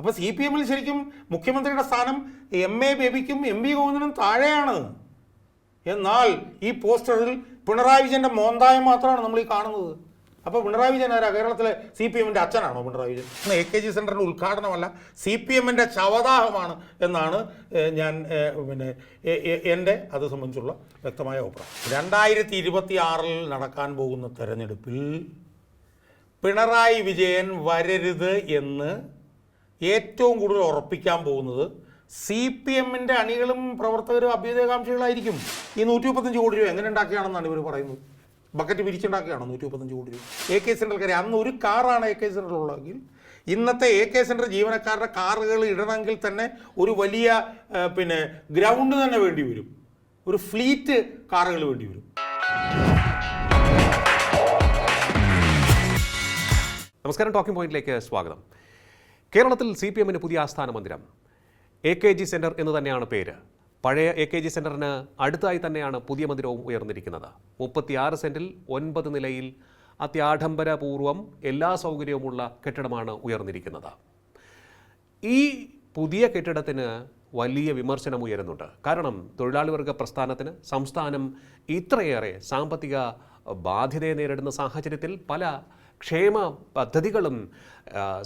അപ്പോൾ C P എമ്മിൽ ശരിക്കും മുഖ്യമന്ത്രിയുടെ സ്ഥാനം എം എ ബേബിക്കും എം വി ഗോവിന്ദനും താഴെയാണ്. എന്നാൽ ഈ പോസ്റ്ററിൽ പിണറായി വിജയന്റെ മോന്തായം മാത്രമാണ് നമ്മൾ ഈ കാണുന്നത്. അപ്പോൾ പിണറായി വിജയൻ ആരാ? കേരളത്തിലെ സി പി എമ്മിന്റെ അച്ഛനാണോ പിണറായി വിജയൻ? ഇന്ന് എ കെ ജി സെന്ററിന്റെ ഉദ്ഘാടനമല്ല സി പി എമ്മിന്റെ ശവദാഹമാണ് എന്നാണ് ഞാൻ പിന്നെ എന്റെ അത് സംബന്ധിച്ചുള്ള വ്യക്തമായ അഭിപ്രായം. രണ്ടായിരത്തി ഇരുപത്തി ആറിൽ നടക്കാൻ പോകുന്ന തെരഞ്ഞെടുപ്പിൽ പിണറായി വിജയൻ വരരുത് എന്ന് ഏറ്റവും കൂടുതൽ ഉറപ്പിക്കാൻ പോകുന്നത് സി പി എമ്മിന്റെ അണികളും പ്രവർത്തകരും അഭ്യുദയകാംക്ഷികളായിരിക്കും. ഈ നൂറ്റി മുപ്പത്തഞ്ച് കോടി രൂപ എങ്ങനെ ഉണ്ടാക്കിയാണെന്നാണ് ഇവർ പറയുന്നത്? ബക്കറ്റ് പിരിച്ചുണ്ടാക്കിയാണോ നൂറ്റി മുപ്പത്തഞ്ച് കോടി രൂപ? എ കെ സെൻട്രൽക്കാരെ അന്ന് ഒരു കാറാണ് എ കെ സെൻട്രലുള്ളതെങ്കിൽ ഇന്നത്തെ എ കെ സെൻട്രൽ ജീവനക്കാരുടെ കാറുകൾ ഇടണമെങ്കിൽ തന്നെ ഒരു വലിയ പിന്നെ ഗ്രൗണ്ട് തന്നെ വേണ്ടി വരും. ഒരു ഫ്ലീറ്റ് കാറുകൾ വേണ്ടി വരും. നമസ്കാരം ടോക്കിംഗ് പോയിന്റിലേക്ക് സ്വാഗതം. കേരളത്തിൽ സി പി എമ്മിന് പുതിയ ആസ്ഥാന മന്ദിരം. എ കെ ജി സെന്റർ എന്ന് തന്നെയാണ് പേര്. പഴയ എ കെ ജി സെന്ററിന് അടുത്തായി തന്നെയാണ് പുതിയ മന്ദിരവും ഉയർന്നിരിക്കുന്നത്. മുപ്പത്തിയാറ് സെന്റിൽ ഒൻപത് നിലയിൽ അത്യാഡംബരപൂർവം എല്ലാ സൗകര്യവുമുള്ള കെട്ടിടമാണ് ഉയർന്നിരിക്കുന്നത്. ഈ പുതിയ കെട്ടിടത്തിന് വലിയ വിമർശനം ഉയരുന്നുണ്ട്. കാരണം തൊഴിലാളി വർഗ പ്രസ്ഥാനത്തിന് സംസ്ഥാനം ഇത്രയേറെ സാമ്പത്തിക ബാധ്യതയെ നേരിടുന്ന സാഹചര്യത്തിൽ പല ക്ഷേമ പദ്ധതികളും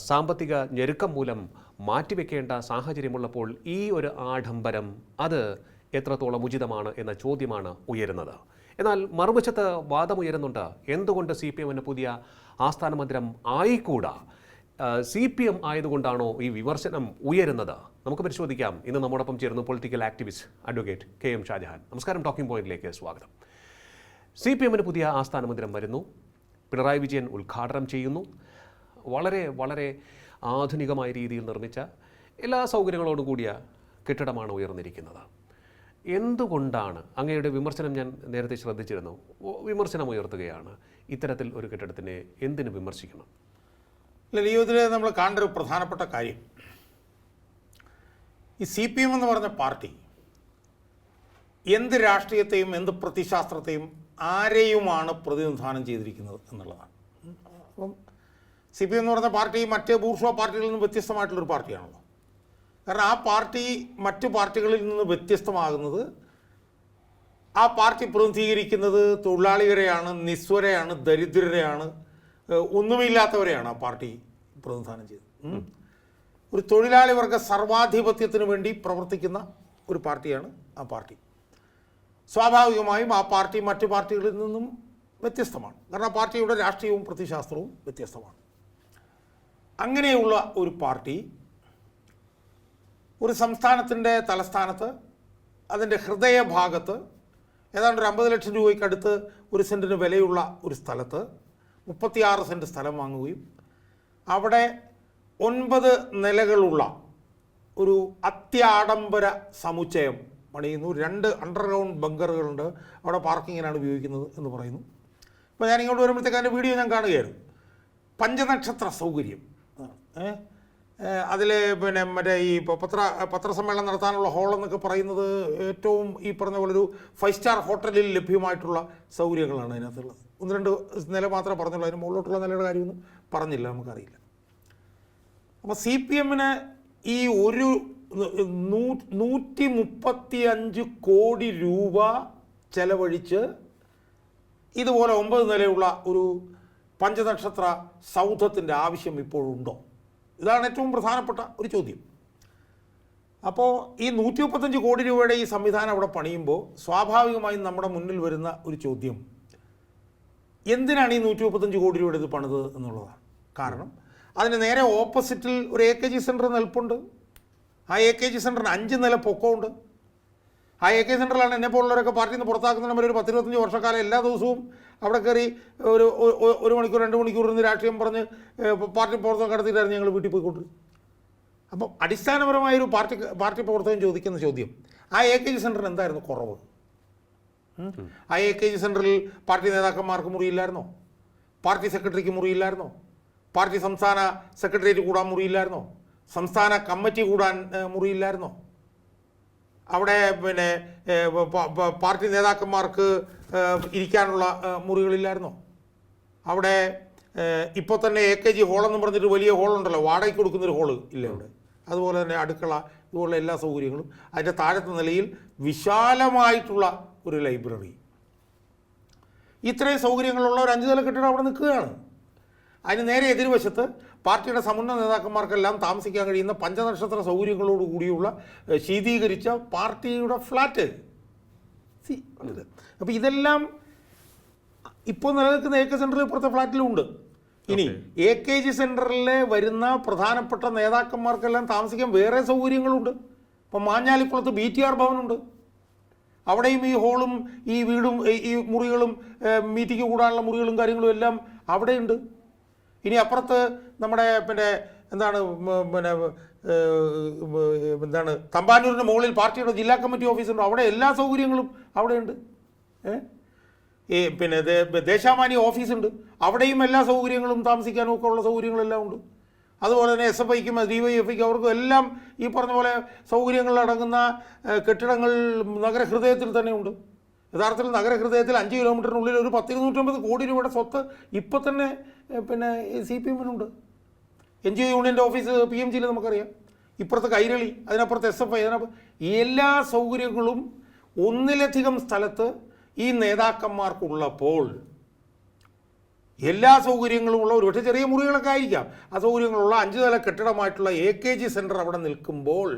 സാമ്പത്തിക ഞെരുക്കം മൂലം മാറ്റിവെക്കേണ്ട സാഹചര്യമുള്ളപ്പോൾ ഈ ഒരു ആഡംബരം അത് എത്രത്തോളം ഉചിതമാണ് എന്ന ചോദ്യമാണ് ഉയരുന്നത്. എന്നാൽ മറുവശത്ത് വാദമുയരുന്നുണ്ട്. എന്തുകൊണ്ട് സി പി എമ്മിന് പുതിയ ആസ്ഥാന മന്ദിരം ആയിക്കൂടാ സി പി എം ആയതുകൊണ്ടാണോ ഈ വിമർശനം ഉയരുന്നത്? നമുക്ക് പരിശോധിക്കാം. ഇന്ന് നമ്മോടൊപ്പം ചേരുന്നു political activist advocate K M Shajahan. നമസ്കാരം. ടോക്കിംഗ് പോയിന്റിലേക്ക് സ്വാഗതം. സി പി എമ്മിന് പുതിയ ആസ്ഥാന മന്ദിരം വരുന്നു. പിണറായി വിജയൻ ഉദ്ഘാടനം ചെയ്യുന്നു. വളരെ വളരെ ആധുനികമായ രീതിയിൽ നിർമ്മിച്ച എല്ലാ സൗകര്യങ്ങളോടും കൂടിയ കെട്ടിടമാണ് ഉയർന്നിരിക്കുന്നത്. എന്തുകൊണ്ടാണ്? അങ്ങയുടെ വിമർശനം ഞാൻ നേരത്തെ ശ്രദ്ധിച്ചിരുന്നു. വിമർശനം ഉയർത്തുകയാണ്. ഇത്തരത്തിൽ ഒരു കെട്ടിടത്തിനെ എന്തിനു വിമർശിക്കണം? ഇല്ല ജീവിതത്തിൽ നമ്മൾ കാണേണ്ട ഒരു പ്രധാനപ്പെട്ട കാര്യം. ഈ സി പി എം എന്ന് പറഞ്ഞ പാർട്ടി എന്ത് രാഷ്ട്രീയത്തെയും എന്ത് പ്രതിശാസ്ത്രത്തെയും ആരെയുമാണ് പ്രതിനിധാനം ചെയ്തിരിക്കുന്നത് എന്നുള്ളതാണ്. അപ്പം സി പി എം എന്ന് പറഞ്ഞ പാർട്ടി മറ്റ് ബൂർഷോ പാർട്ടികളിൽ നിന്ന് വ്യത്യസ്തമായിട്ടുള്ളൊരു പാർട്ടിയാണല്ലോ. കാരണം ആ പാർട്ടി മറ്റു പാർട്ടികളിൽ നിന്ന് വ്യത്യസ്തമാകുന്നത് ആ പാർട്ടി പ്രതിനിധീകരിക്കുന്നത് തൊഴിലാളികരെയാണ് നിസ്വരെയാണ് ദരിദ്രരെയാണ് ഒന്നുമില്ലാത്തവരെയാണ് ആ പാർട്ടി പ്രതിനിധാനം ചെയ്തത്. ഒരു തൊഴിലാളി വർഗ സർവാധിപത്യത്തിന് വേണ്ടി പ്രവർത്തിക്കുന്ന ഒരു പാർട്ടിയാണ് ആ പാർട്ടി. സ്വാഭാവികമായും ആ പാർട്ടി മറ്റു പാർട്ടികളിൽ നിന്നും വ്യത്യസ്തമാണ്. കാരണം പാർട്ടിയുടെ രാഷ്ട്രീയവും പ്രതിശാസ്ത്രവും വ്യത്യസ്തമാണ്. അങ്ങനെയുള്ള ഒരു പാർട്ടി ഒരു സംസ്ഥാനത്തിന്റെ തലസ്ഥാനത്ത് അതിന്റെ ഹൃദയഭാഗത്ത് ഏതാണ്ട് ഒരു അമ്പത് ലക്ഷം രൂപയ്ക്കടുത്ത് ഒരു സെന്റിന് വിലയുള്ള ഒരു സ്ഥലത്ത് മുപ്പത്തിയാറ് സെന്റ് സ്ഥലം വാങ്ങുകയും അവിടെ ഒൻപത് നിലകളുള്ള ഒരു അത്യാഡംബര സമുച്ചയം പണിയുന്നു രണ്ട് അണ്ടർഗ്രൗണ്ട് ബങ്കറുകളുണ്ട്. അവിടെ പാർക്കിങ്ങിനാണ് ഉപയോഗിക്കുന്നത് എന്ന് പറയുന്നു. ഇപ്പോൾ ഞാൻ ഇങ്ങോട്ട് വരുമ്പോഴത്തേക്ക് അതിന്റെ വീഡിയോ ഞാൻ കാണുകയായിരുന്നു. പഞ്ചനക്ഷത്ര സൗകര്യം. അതിൽ പിന്നെ മറ്റേ ഈ പത്ര പത്രസമ്മേളനം നടത്താനുള്ള ഹോൾ എന്നൊക്കെ പറയുന്നത് ഏറ്റവും ഈ പറഞ്ഞ പോലെ ഒരു ഫൈവ് സ്റ്റാർ ഹോട്ടലിൽ ലഭ്യമായിട്ടുള്ള സൗകര്യങ്ങളാണ് അതിനകത്തുള്ളത്. ഒന്ന് രണ്ട് നില മാത്രമേ പറഞ്ഞുള്ളൂ. അതിന് മുകളിലോട്ടുള്ള നിലയുടെ കാര്യമൊന്നും പറഞ്ഞില്ല. നമുക്കറിയില്ല. അപ്പോൾ സി പി എമ്മിന് ഈ ഒരു നൂറ്റി മുപ്പത്തി അഞ്ച് കോടി രൂപ ചെലവഴിച്ച് ഇതുപോലെ ഒമ്പത് നിലയുള്ള ഒരു പഞ്ചനക്ഷത്ര സൗധത്തിന്റെ ആവശ്യം ഇപ്പോഴുണ്ടോ? ഇതാണ് ഏറ്റവും പ്രധാനപ്പെട്ട ഒരു ചോദ്യം. അപ്പോൾ ഈ നൂറ്റി മുപ്പത്തഞ്ച് കോടി രൂപയുടെ ഈ സംവിധാനം അവിടെ പണിയുമ്പോൾ സ്വാഭാവികമായും നമ്മുടെ മുന്നിൽ വരുന്ന ഒരു ചോദ്യം. എന്തിനാണ് ഈ നൂറ്റി മുപ്പത്തഞ്ച് കോടി രൂപയുടെ ഇത് പണിത് എന്നുള്ളതാണ്. കാരണം അതിന് നേരെ ഓപ്പോസിറ്റിൽ ഒരു എ കെ ജി സെന്റർ നിൽപ്പുണ്ട്. ആ എ കെ ജി സെന്ററിന് അഞ്ച് നില പൊക്കമുണ്ട്. ആ എ കെ സെന്ററിലാണ് എന്നെ പോലുള്ളവരൊക്കെ പാർട്ടിയിൽ നിന്ന് പുറത്താക്കുന്നതിന് ഒരു പത്തിരുപത്തഞ്ച് വർഷക്കാലം എല്ലാ ദിവസവും അവിടെ കയറി ഒരു ഒരു- മണിക്കൂർ രണ്ട് മണിക്കൂർ ഇരുന്ന് രാഷ്ട്രീയം പറഞ്ഞ് പാർട്ടി പ്രവർത്തനം കടത്തിയിട്ടായിരുന്നു ഞങ്ങൾ വീട്ടിൽ പോയിക്കൊണ്ടിരുന്നത്. അപ്പം അടിസ്ഥാനപരമായ ഒരു പാർട്ടി പാർട്ടി പ്രവർത്തകൻ ചോദിക്കുന്ന ചോദ്യം ആ എ കെ ജി സെന്ററിന് എന്തായിരുന്നു കുറവ്? ആ എ കെ ജി സെന്ററിൽ പാർട്ടി നേതാക്കന്മാർക്ക് മുറിയില്ലായിരുന്നോ? പാർട്ടി സെക്രട്ടറിക്ക് മുറിയില്ലായിരുന്നോ? പാർട്ടി സംസ്ഥാന സെക്രട്ടേറിയറ്റ് കൂടാൻ മുറിയില്ലായിരുന്നോ? സംസ്ഥാന കമ്മിറ്റി കൂടാൻ മുറിയില്ലായിരുന്നോ? അവിടെ പിന്നെ പാർട്ടി നേതാക്കന്മാർക്ക് ഇരിക്കാനുള്ള മുറികളില്ലായിരുന്നോ? അവിടെ ഇപ്പോൾ തന്നെ എ കെ ജി ഹോളെന്ന് പറഞ്ഞിട്ട് വലിയ ഹോളുണ്ടല്ലോ വാടകയ്ക്ക് കൊടുക്കുന്നൊരു ഹോൾ ഇല്ല അവിടെ? അതുപോലെ തന്നെ അടുക്കള ഇതുപോലുള്ള എല്ലാ സൗകര്യങ്ങളും. അതിന്റെ താഴത്തെ നിലയിൽ വിശാലമായിട്ടുള്ള ഒരു ലൈബ്രറി. ഇത്രയും സൗകര്യങ്ങളുള്ള ഒരു അഞ്ച് നില കെട്ടിടം അവിടെ നിൽക്കുകയാണ്. അതിന് നേരെ എതിർവശത്ത് പാർട്ടിയുടെ സമുന്നത നേതാക്കന്മാർക്കെല്ലാം താമസിക്കാൻ കഴിയുന്ന പഞ്ചനക്ഷത്ര സൗകര്യങ്ങളോട് കൂടിയുള്ള ശീതീകരിച്ച പാർട്ടിയുടെ ഫ്ലാറ്റ്. സി അപ്പോൾ ഇതെല്ലാം ഇപ്പോൾ നിലനിൽക്കുന്ന എ കെ സെന്ററിൽ ഇപ്പുറത്തെ ഫ്ലാറ്റിലും ഉണ്ട് ഇനി എ കെ ജി സെന്ററിലെ വരുന്ന പ്രധാനപ്പെട്ട നേതാക്കന്മാർക്കെല്ലാം താമസിക്കാൻ വേറെ സൗകര്യങ്ങളുണ്ട്. ഇപ്പം മാഞ്ഞാലിക്കുളത്ത് ബി ടി ആർ ഭവനുണ്ട്. അവിടെയും ഈ ഹോളും ഈ വീടും ഈ- ഈ മുറികളും മീറ്റിംഗ് കൂടാനുള്ള മുറികളും കാര്യങ്ങളും എല്ലാം അവിടെയുണ്ട്. ഇനി അപ്പുറത്ത് നമ്മുടെ പിന്നെ എന്താണ് പിന്നെ എന്താണ് തമ്പാനൂരിന്റെ മുകളിൽ പാർട്ടിയുടെ ജില്ലാ കമ്മിറ്റി ഓഫീസുണ്ട്. അവിടെ എല്ലാ സൗകര്യങ്ങളും അവിടെയുണ്ട്. ഏ? പിന്നെ ദേശാമാനി ഓഫീസുണ്ട്. അവിടെയും എല്ലാ സൗകര്യങ്ങളും താമസിക്കാനും ഒക്കെ ഉള്ള സൗകര്യങ്ങളെല്ലാം ഉണ്ട്. അതുപോലെ തന്നെ എസ് എഫ് ഐക്കും ഡി വൈ എഫ് ഐക്കും അവർക്കും എല്ലാം ഈ പറഞ്ഞ പോലെ സൗകര്യങ്ങളടങ്ങുന്ന കെട്ടിടങ്ങൾ നഗരഹൃദയത്തിൽ തന്നെ ഉണ്ട്. യഥാർത്ഥത്തിൽ നഗരഹൃദയത്തിൽ അഞ്ച് കിലോമീറ്ററിനുള്ളിൽ ഒരു പത്തിരുന്നൂറ്റമ്പത് കോടി രൂപയുടെ സ്വത്ത് ഇപ്പം തന്നെ പിന്നെ സി പി എമ്മിനുണ്ട്. എൻ ജി ഒ യൂണിയന്റെ ഓഫീസ് പി എം ജിയിൽ നമുക്കറിയാം. ഇപ്പുറത്ത് കൈരളി അതിനപ്പുറത്ത് എസ് എഫ് ഐ അതിനപ്പുറം എല്ലാ സൗകര്യങ്ങളും ഒന്നിലധികം സ്ഥലത്ത് ഈ നേതാക്കന്മാർക്കുള്ളപ്പോൾ എല്ലാ സൗകര്യങ്ങളും ഉള്ള ഒരു പക്ഷേ ചെറിയ മുറികളൊക്കെ ആയിരിക്കാം. ആ സൗകര്യങ്ങളുള്ള അഞ്ച് നില കെട്ടിടമായിട്ടുള്ള എ കെ ജി സെന്റർ അവിടെ നിൽക്കുമ്പോൾ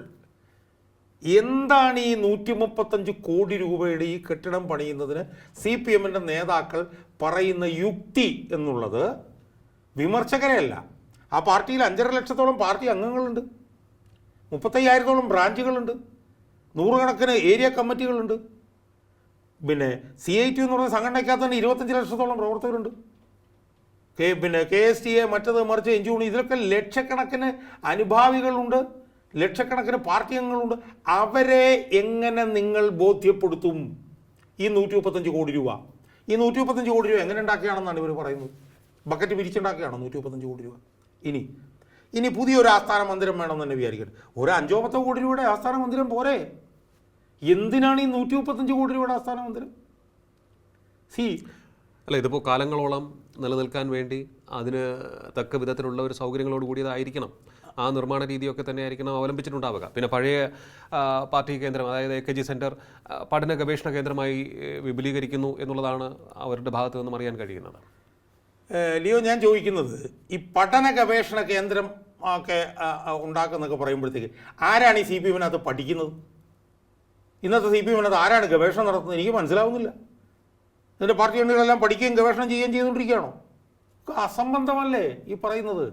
എന്താണ് ഈ നൂറ്റി മുപ്പത്തഞ്ച് കോടി രൂപയുടെ ഈ കെട്ടിടം പണിയുന്നതിന് സി പി എമ്മിന്റെ നേതാക്കൾ പറയുന്ന യുക്തി എന്നുള്ളത് വിമർശകരെയല്ല ആ പാർട്ടിയിൽ അഞ്ചര ലക്ഷത്തോളം പാർട്ടി അംഗങ്ങളുണ്ട്. മുപ്പത്തയ്യായിരത്തോളം ബ്രാഞ്ചുകളുണ്ട്. നൂറുകണക്കിന് ഏരിയ കമ്മിറ്റികളുണ്ട്. പിന്നെ സി ഐ ടി എന്ന് പറയുന്ന സംഘടനയ്ക്കകത്ത് തന്നെ ഇരുപത്തഞ്ച് ലക്ഷത്തോളം പ്രവർത്തകരുണ്ട്. കെ പിന്നെ കെ എസ് ടി എ മറ്റത് മറിച്ച് എൻ ജി യൂണി ഇതിലൊക്കെ ലക്ഷക്കണക്കിന് അനുഭാവികളുണ്ട്. ലക്ഷക്കണക്കിന് പാർട്ടി അംഗങ്ങളുണ്ട്. അവരെ എങ്ങനെ നിങ്ങൾ ബോധ്യപ്പെടുത്തും? ഈ നൂറ്റി മുപ്പത്തഞ്ച് കോടി രൂപ. ഈ നൂറ്റി മുപ്പത്തഞ്ച് കോടി രൂപ എങ്ങനെ ഉണ്ടാക്കിയാണെന്നാണ് ഇവർ പറയുന്നത്. ബക്കറ്റ് പിരിച്ചുണ്ടാക്കുകയാണോ നൂറ്റി മുപ്പത്തഞ്ച് കോടി രൂപ. ഇനി ഇനി പുതിയൊരു ആസ്ഥാന മന്ദിരം വേണമെന്ന് തന്നെ വിചാരിക്കട്ടെ ഒരു അഞ്ചോ പത്തോ കോടി രൂപയുടെ ആസ്ഥാന മന്ദിരം പോരെ. എന്തിനാണ് ഈ നൂറ്റി മുപ്പത്തഞ്ച് കോടി രൂപയുടെ ആസ്ഥാന മന്ദിരം? സി അല്ല ഇതിപ്പോൾ കാലങ്ങളോളം നിലനിൽക്കാൻ വേണ്ടി അതിന് തക്ക വിധത്തിലുള്ള ഒരു സൗകര്യങ്ങളോട് കൂടിയതായിരിക്കണം. ആ നിർമ്മാണ രീതിയൊക്കെ തന്നെ ആയിരിക്കണം അവലംബിച്ചിട്ടുണ്ടാവുക. പിന്നെ പഴയ പാർട്ടി കേന്ദ്രം അതായത് എ കെ ജി സെന്റർ പഠന ഗവേഷണ കേന്ദ്രമായി വിപുലീകരിക്കുന്നു എന്നുള്ളതാണ് അവരുടെ ഭാഗത്തു നിന്നും അറിയാൻ കഴിയുന്നത്. ലിയോ ഞാൻ ചോദിക്കുന്നത് ഈ പഠന ഗവേഷണ കേന്ദ്രം ഒക്കെ ഉണ്ടാക്കുന്നൊക്കെ പറയുമ്പോഴത്തേക്ക് ആരാണ് ഈ സി പി എമ്മിനകത്ത് പഠിക്കുന്നത്? ഇന്നത്തെ സി പി എമ്മിനകത്ത് ആരാണ് ഗവേഷണം നടത്തുന്നത്? എനിക്ക് മനസ്സിലാവുന്നില്ല. ഇതിന്റെ പാർട്ടി അംഗങ്ങളെല്ലാം പഠിക്കുകയും ഗവേഷണം ചെയ്യുകയും ചെയ്തുകൊണ്ടിരിക്കുകയാണോ? അസംബന്ധമല്ലേ ഈ പറയുന്നത്?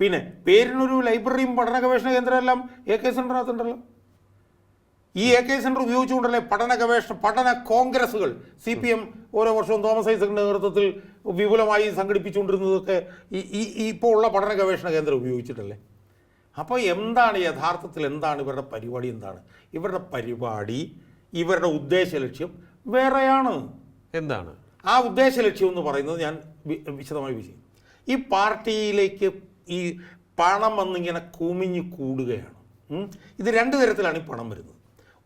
പിന്നെ പേരിനൊരു ലൈബ്രറിയും പഠന ഗവേഷണ കേന്ദ്രമെല്ലാം എ കെ സെന്ററിനകത്തുണ്ടല്ലോ ഈ എ കെ സെന്റർ ഉപയോഗിച്ചുകൊണ്ടല്ലേ പഠന ഗവേഷണ പഠന കോൺഗ്രസുകൾ സി പി എം ഓരോ വർഷവും തോമസ് ഐസക്കിന്റെ നേതൃത്വത്തിൽ വിപുലമായി സംഘടിപ്പിച്ചുകൊണ്ടിരുന്നതൊക്കെ ഈ ഇപ്പോൾ ഉള്ള പഠന ഗവേഷണ കേന്ദ്രം ഉപയോഗിച്ചിട്ടല്ലേ? അപ്പോൾ എന്താണ് യഥാർത്ഥത്തിൽ എന്താണ് ഇവരുടെ പരിപാടി എന്താണ്? ഇവരുടെ പരിപാടി ഇവരുടെ ഉദ്ദേശ ലക്ഷ്യം വേറെയാണ്. എന്താണ്? ആ ഉദ്ദേശ ലക്ഷ്യം എന്ന് പറയുന്നത് ഞാൻ വിശദമായി വിശദം ഈ പാർട്ടിയിലേക്ക് ഈ പണം വന്നിങ്ങനെ കുമിഞ്ഞ് കൂടുകയാണ്. ഇത് രണ്ട് തരത്തിലാണ് ഈ പണം വരുന്നത്.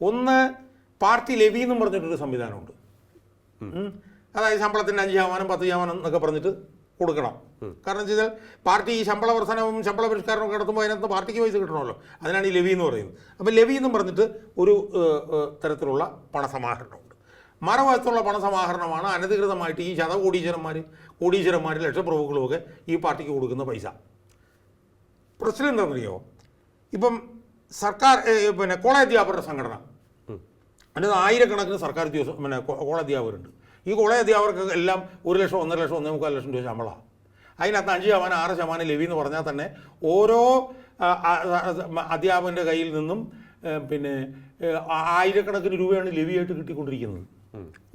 ഒന്ന് പാർട്ടി ലെവി എന്നും പറഞ്ഞിട്ടൊരു സംവിധാനമുണ്ട്. അതായത് ശമ്പളത്തിന്റെ അഞ്ച് ശതമാനം പത്ത് ശതമാനം എന്നൊക്കെ പറഞ്ഞിട്ട് കൊടുക്കണം. കാരണം വെച്ചാൽ പാർട്ടി ഈ ശമ്പള വർധനവും ശമ്പള പരിഷ്കാരവും നടത്തുമ്പോൾ അതിനകത്ത് പാർട്ടിക്ക് പൈസ കിട്ടണമല്ലോ. അതിനാണ് ഈ ലെവി എന്ന് പറയുന്നത്. അപ്പോൾ ലെവി എന്നും പറഞ്ഞിട്ട് ഒരു തരത്തിലുള്ള പണസമാഹരണമുണ്ട്. മറുവശത്തുള്ള പണസമാഹരണമാണ് അനധികൃതമായിട്ട് ഈ ശത കോടീശ്വരന്മാർ കോടീശ്വരന്മാർ ലക്ഷപ്രഭുക്കളുമൊക്കെ ഈ പാർട്ടിക്ക് കൊടുക്കുന്ന പൈസ. പ്രശ്നം എന്താണെന്നറിയോ? ഇപ്പം സർക്കാർ പിന്നെ കോളേജ് അധ്യാപകരുടെ സംഘടന. അതിന് ആയിരക്കണക്കിന് സർക്കാർ ഉദ്യോഗസ്ഥ പിന്നെ കോളേജ് അധ്യാപകരുണ്ട് ഈ കോളേജ് അധ്യാപകർക്ക് എല്ലാം ഒരു ലക്ഷം ഒന്നര ലക്ഷം ഒന്നേ മുക്കാൽ ലക്ഷം രൂപ ശമ്പളമാണ് അതിനകത്ത് അഞ്ച് ശതമാനം ആറ് ശതമാനം ലവി എന്ന് പറഞ്ഞാൽ തന്നെ ഓരോ അധ്യാപകന്റെ കയ്യിൽ നിന്നും പിന്നെ ആയിരക്കണക്കിന് രൂപയാണ് ലെവിയായിട്ട് കിട്ടിക്കൊണ്ടിരിക്കുന്നത്.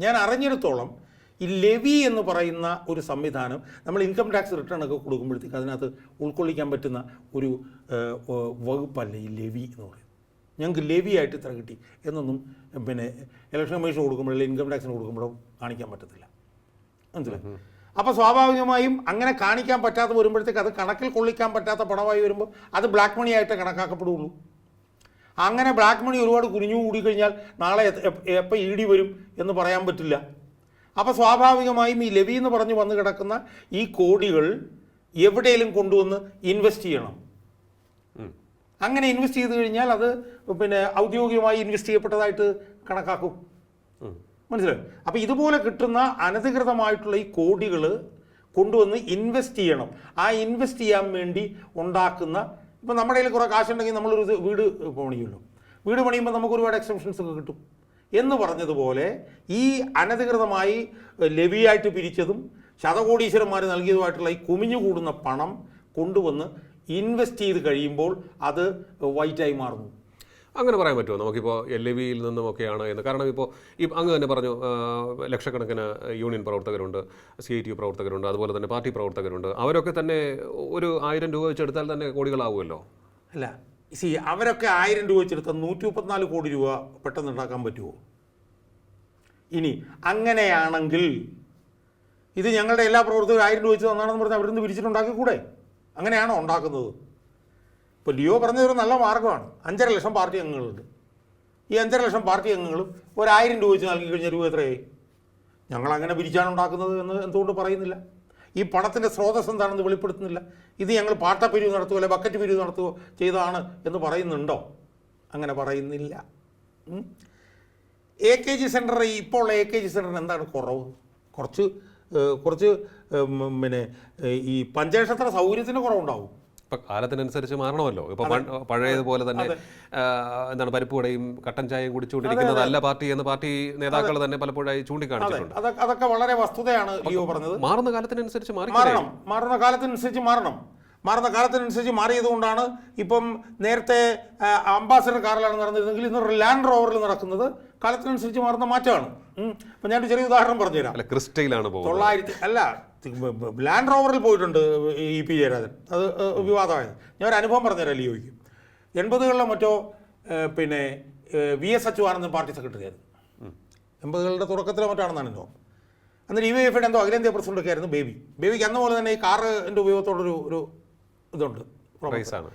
ഞാൻ അറിഞ്ഞിടത്തോളം ഈ ലെവി എന്ന് പറയുന്ന ഒരു സംവിധാനം നമ്മൾ ഇൻകം ടാക്സ് റിട്ടേൺ ഒക്കെ കൊടുക്കുമ്പോഴത്തേക്ക് അതിനകത്ത് ഉൾക്കൊള്ളിക്കാൻ പറ്റുന്ന ഒരു വകുപ്പല്ല ഈ ലെവി എന്ന് പറയുന്നത്? ഞങ്ങൾക്ക് ലെവി ആയിട്ട് ഇത്ര കിട്ടി എന്നൊന്നും പിന്നെ ഇലക്ഷൻ കമ്മീഷൻ കൊടുക്കുമ്പോഴോ ഇൻകം ടാക്സിന് കൊടുക്കുമ്പോഴോ കാണിക്കാൻ പറ്റത്തില്ല. മനസ്സിലായി? അപ്പോൾ സ്വാഭാവികമായും അങ്ങനെ കാണിക്കാൻ പറ്റാത്ത വരുമ്പോഴത്തേക്ക് അത് കണക്കിൽ കൊള്ളിക്കാൻ പറ്റാത്ത പണമായി വരുമ്പോൾ അത് ബ്ലാക്ക് മണി ആയിട്ട് കണക്കാക്കപ്പെടുകയുള്ളൂ അങ്ങനെ ബ്ലാക്ക് മണി ഒരുപാട് കുനിഞ്ഞു കൂടിക്കഴിഞ്ഞാൽ നാളെ എപ്പോൾ ഇ ഡി വരും എന്ന് പറയാൻ പറ്റില്ല. അപ്പോൾ സ്വാഭാവികമായും ഈ ലെവി എന്ന് പറഞ്ഞ് വന്ന് കിടക്കുന്ന ഈ കോടികൾ എവിടെയെങ്കിലും കൊണ്ടുവന്ന് ഇൻവെസ്റ്റ് ചെയ്യണം. അങ്ങനെ ഇൻവെസ്റ്റ് ചെയ്ത് കഴിഞ്ഞാൽ അത് പിന്നെ ഔദ്യോഗികമായി ഇൻവെസ്റ്റ് ചെയ്യപ്പെട്ടതായിട്ട് കണക്കാക്കും. മനസ്സിലായി? അപ്പോൾ ഇതുപോലെ കിട്ടുന്ന അനധികൃതമായിട്ടുള്ള ഈ കോടികൾ കൊണ്ടുവന്ന് ഇൻവെസ്റ്റ് ചെയ്യണം. ആ ഇൻവെസ്റ്റ് ചെയ്യാൻ വേണ്ടി ഉണ്ടാക്കുന്ന ഇപ്പം നമ്മുടെ കയ്യിൽ കുറേ കാശുണ്ടെങ്കിൽ നമ്മളൊരു വീട് പണിയുള്ളൂ വീട് പണിയുമ്പോൾ നമുക്ക് ഒരുപാട് എക്സെപ്ഷൻസ് ഒക്കെ കിട്ടും. എന്ന് പറഞ്ഞതുപോലെ ഈ അനധികൃതമായി ലെവിയായിട്ട് പിരിച്ചതും ശതകോടീശ്വരന്മാർ നൽകിയതുമായിട്ടുള്ള ഈ കുമിഞ്ഞുകൂടുന്ന പണം കൊണ്ടുവന്ന് ഇൻവെസ്റ്റ് ചെയ്ത് കഴിയുമ്പോൾ അത് വൈറ്റായി മാറുന്നു. അങ്ങനെ പറയാൻ പറ്റുമോ? നമുക്കിപ്പോൾ എൽ എ വിയിൽ നിന്നുമൊക്കെയാണ് എന്ന്. കാരണം ഇപ്പോൾ ഈ അങ്ങ് തന്നെ പറഞ്ഞു ലക്ഷക്കണക്കിന് യൂണിയൻ പ്രവർത്തകരുണ്ട് സി ഐ ടി യു പ്രവർത്തകരുണ്ട് അതുപോലെ തന്നെ പാർട്ടി പ്രവർത്തകരുണ്ട്. അവരൊക്കെ തന്നെ ഒരു ആയിരം രൂപ വെച്ചെടുത്താൽ തന്നെ കോടികളാവുമല്ലോ? അല്ല സി അവരൊക്കെ ആയിരം രൂപ വെച്ചെടുത്ത നൂറ്റി മുപ്പത്തിനാല് കോടി രൂപ പെട്ടെന്ന് ഉണ്ടാക്കാൻ പറ്റുമോ? ഇനി അങ്ങനെയാണെങ്കിൽ ഇത് ഞങ്ങളുടെ എല്ലാ പ്രവർത്തകരും ആയിരം രൂപ വെച്ച് തന്നാണെന്ന് പറഞ്ഞാൽ അവരിന്ന് പിരിച്ചിട്ടുണ്ടാക്കിക്കൂടെ? അങ്ങനെയാണോ ഉണ്ടാക്കുന്നത്? ഇപ്പോൾ ലിയോ പറഞ്ഞതൊരു നല്ല മാർഗമാണ് അഞ്ചര ലക്ഷം പാർട്ടി അംഗങ്ങളുണ്ട്. ഈ അഞ്ചര ലക്ഷം പാർട്ടി അംഗങ്ങളും ഒരായിരം രൂപ വെച്ച് നൽകി കഴിഞ്ഞ രൂപ എത്രയായി? ഞങ്ങൾ അങ്ങനെ പിരിച്ചാണ് ഉണ്ടാക്കുന്നത് എന്ന് എന്തുകൊണ്ട് പറയുന്നില്ല? ഈ പണത്തിന്റെ സ്രോതസ് എന്താണെന്ന് വെളിപ്പെടുത്തുന്നില്ല? ഇത് ഞങ്ങൾ പാട്ട പിരിവ് നടത്തുകയോ അല്ലെ ബക്കറ്റ് പിരിവ് നടത്തുകയോ ചെയ്തതാണ് എന്ന് പറയുന്നുണ്ടോ? അങ്ങനെ പറയുന്നില്ല. എ കെ ജി സെന്റർ ഇപ്പോൾ എ കെ ജി സെന്ററിന് എന്താണ് കുറവ്? കുറച്ച് കുറച്ച് പിന്നെ ഈ പഞ്ചനക്ഷത്ര സൗകര്യത്തിന് കുറവുണ്ടാവും. ഇപ്പം കാലത്തിനനുസരിച്ച് മാറണമല്ലോ. ഇപ്പം പഴയതുപോലെ തന്നെ എന്താണ് പരിപ്പ് പരിപ്പുവടയും കട്ടൻ ചായയും കുടിച്ചുകൊണ്ടിരിക്കുന്നതല്ല പാർട്ടി എന്ന് പാർട്ടി നേതാക്കൾ തന്നെ പലപ്പോഴായി ചൂണ്ടിക്കാണിച്ചിട്ടുണ്ട്. അതൊക്കെ വളരെ വസ്തുതയാണ് പറഞ്ഞത്. മാറുന്ന കാലത്തിനനുസരിച്ച് മാറി മാറണം. മാറുന്ന കാലത്തിനനുസരിച്ച് മാറണം. മാറുന്ന കാലത്തിനനുസരിച്ച് മാറിയതുകൊണ്ടാണ് ഇപ്പം നേരത്തെ അംബാസഡർ കാറിലാണ് നടന്നിരുന്നെങ്കിൽ ഇന്ന് ലാൻഡ് റോവറിൽ നടക്കുന്നത്. കാലത്തിനനുസരിച്ച് മാറുന്ന മാറ്റമാണ്. അപ്പം ഞാനൊരു ചെറിയ ഉദാഹരണം പറഞ്ഞുതരാം. ക്രിസ്റ്റയിലാണ് തൊള്ളായിരത്തി അല്ല ലാൻഡ് റോവറിൽ പോയിട്ടുണ്ട് ഇ പി ജയരാജൻ. അത് വിവാദമായത്. ഞാൻ ഒരു അനുഭവം പറഞ്ഞുതരാം ലിയോയ്ക്ക് എൺപതുകളിലെ മറ്റോ പിന്നെ V S Achuthanandan party secretary ആയിരുന്നു എൺപതുകളുടെ തുടക്കത്തിലോ മറ്റാണെന്നാണ് എന്റെ ഓർമ്മ. അന്നേരം യു എഫ് എന്തോ അഖിലേന്ത്യാ പ്രസിഡന്റൊക്കെ ആയിരുന്നു ബേബി. ബേബിക്ക് അന്ന് പോലെ തന്നെ ഈ കാറിന്റെ ഉപയോഗത്തോടൊരു ഒരു ഇതുണ്ട് പ്രൈസാണ്.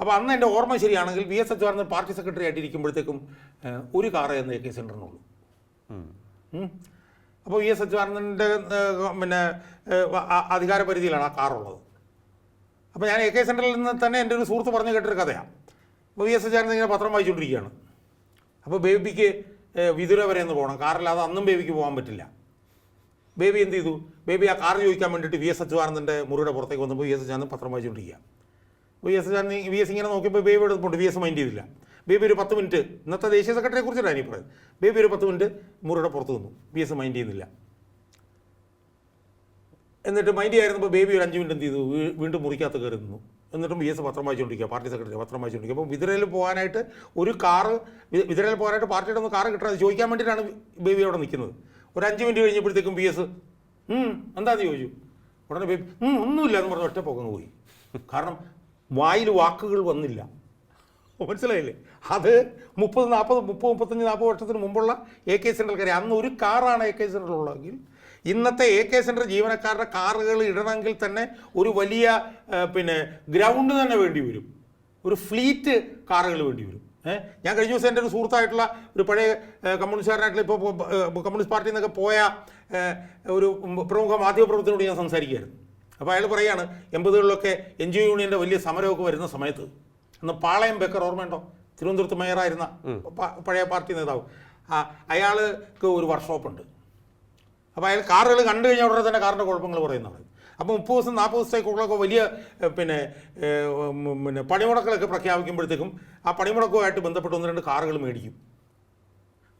അപ്പോൾ അന്ന് എന്റെ ഓർമ്മ ശരിയാണെങ്കിൽ V S Achuthanandan party secretary ആയിട്ട് ഇരിക്കുമ്പോഴത്തേക്കും ഒരു കാർ എന്ന് എ കെ സെന്ററിനുള്ളൂ. അപ്പോൾ വി എസ് അച്യുതാനന്ദന്റെ പിന്നെ അധികാര പരിധിയിലാണ് ആ കാറുള്ളത്. അപ്പോൾ ഞാൻ എ കെ സെന്ററിൽ നിന്ന് തന്നെ എന്റെ ഒരു സുഹൃത്ത് പറഞ്ഞു കേട്ടൊരു കഥയാണ് അപ്പോൾ വി എസ് അച്യുതാനന്ദൻ ഇങ്ങനെ പത്രം വായിച്ചുകൊണ്ടിരിക്കുകയാണ്. അപ്പോൾ ബേബിക്ക് വിതുര വരെ ഒന്ന് പോകണം. കാറില്ലാതെ അന്നും ബേബിക്ക് പോകാൻ പറ്റില്ല. ബേബി എന്ത് ചെയ്തു? ബേബി ആ കാർ ചോദിക്കാൻ വേണ്ടിയിട്ട് വി എസ് അച്യുതാനന്ദന്റെ മുറിയുടെ പുറത്തേക്ക് വന്നപ്പോൾ വി എസ് അച്യുതാനന്ദൻ പത്രം വായിച്ചുകൊണ്ടിരിക്കുക V S Achuthanandan V S ഇങ്ങനെ നോക്കിയപ്പോൾ ബേബി എടുത്തുകൊണ്ട് വി എസ് മൈൻഡ് ചെയ്തില്ല. ബേബി ഒരു പത്ത് മിനിറ്റ് ഇന്നത്തെ ദേശീയ സെക്രട്ടറിയെ കുറിച്ചിട്ടാണ് ഈ പറയുന്നത്? ബേബി ഒരു പത്ത് മിനിറ്റ് മുറിയുടെ പുറത്ത് നിന്നു. വി എസ് മൈൻഡ് ചെയ്യുന്നില്ല. എന്നിട്ട് മൈൻഡ് ചെയ്യായിരുന്നപ്പോൾ ബേബി ഒരു അഞ്ച് മിനിറ്റ് എന്ത് ചെയ്തു? വീണ്ടും മുറിക്കാത്ത കയറി നിന്നു. എന്നിട്ടും വി എസ് പത്രം വായിച്ചുകൊണ്ടിരിക്കുക പാർട്ടി സെക്രട്ടറി പത്രം വായിച്ചുകൊണ്ടിരിക്കുക അപ്പോൾ വിതരയിൽ പോകാനായിട്ട് ഒരു കാറ് വിതരയിൽ പോകാനായിട്ട് പാർട്ടിയുടെ ഒന്ന് കാറ് കിട്ടണം. അത് ചോദിക്കാൻ വേണ്ടിയിട്ടാണ് ബേബി അവിടെ നിൽക്കുന്നത്. ഒരു അഞ്ച് മിനിറ്റ് കഴിഞ്ഞപ്പോഴത്തേക്കും പി എസ് എന്താന്ന് ചോദിച്ചു? ഉടനെ പോയി ഒന്നുമില്ല എന്ന് പറഞ്ഞ് ഒറ്റ പോകുന്നു പോയി. കാരണം വായിൽ വാക്കുകൾ വന്നില്ല. മനസ്സിലായില്ലേ? അത് മുപ്പത് നാൽപ്പത് മുപ്പത് മുപ്പത്തഞ്ച് നാൽപ്പത് വർഷത്തിന് മുമ്പുള്ള എ കെ സെൻട്രൽ കാര്യം അന്ന് ഒരു കാറാണ് എ കെ സെൻട്രൽ ഉള്ളതെങ്കിൽ ഇന്നത്തെ എ കെ സെൻട്രൽ ജീവനക്കാരുടെ കാറുകൾ ഇടണമെങ്കിൽ തന്നെ ഒരു വലിയ പിന്നെ ഗ്രൗണ്ട് തന്നെ വേണ്ടി വരും. ഒരു ഫ്ലീറ്റ് കാറുകൾ വേണ്ടി വരും. ഞാൻ കഴിഞ്ഞ ദിവസം എന്റെ ഒരു സുഹൃത്തായിട്ടുള്ള ഒരു പഴയ കമ്മ്യൂണിസ്റ്റുകാരനായിട്ടുള്ള ഇപ്പോൾ കമ്മ്യൂണിസ്റ്റ് പാർട്ടിയിൽ നിന്നൊക്കെ പോയ ഒരു പ്രമുഖ മാധ്യമപ്രവർത്തനോട് ഞാൻ സംസാരിക്കുകയായിരുന്നു. അപ്പോൾ അയാൾ പറയുകയാണ് എൺപതുകളിലൊക്കെ എൻ ജി ഒ യൂണിയന്റെ വലിയ സമരമൊക്കെ വരുന്ന സമയത്ത് അന്ന് പാളയം ബേക്കർ ഓർമ്മയുണ്ടോ തിരുവനന്തപുരത്ത് മേയറായിരുന്ന പഴയ പാർട്ടി നേതാവ്. അയാൾക്ക് ഒരു വർക്ക്ഷോപ്പുണ്ട് അപ്പോൾ അയാൾ കാറുകൾ കണ്ടു കഴിഞ്ഞാൽ ഉടനെ തന്നെ കാറിന്റെ കുഴപ്പങ്ങൾ പറയുന്നതാണ് അപ്പോൾ മുപ്പത് ദിവസം നാൽപ്പത് ദിവസത്തേക്കുള്ളൊക്കെ വലിയ പിന്നെ പിന്നെ പണിമുടക്കുകളൊക്കെ പ്രഖ്യാപിക്കുമ്പോഴത്തേക്കും ആ പണിമുടക്കുമായിട്ട് ബന്ധപ്പെട്ട് ഒന്ന് രണ്ട് കാറുകൾ മേടിക്കും.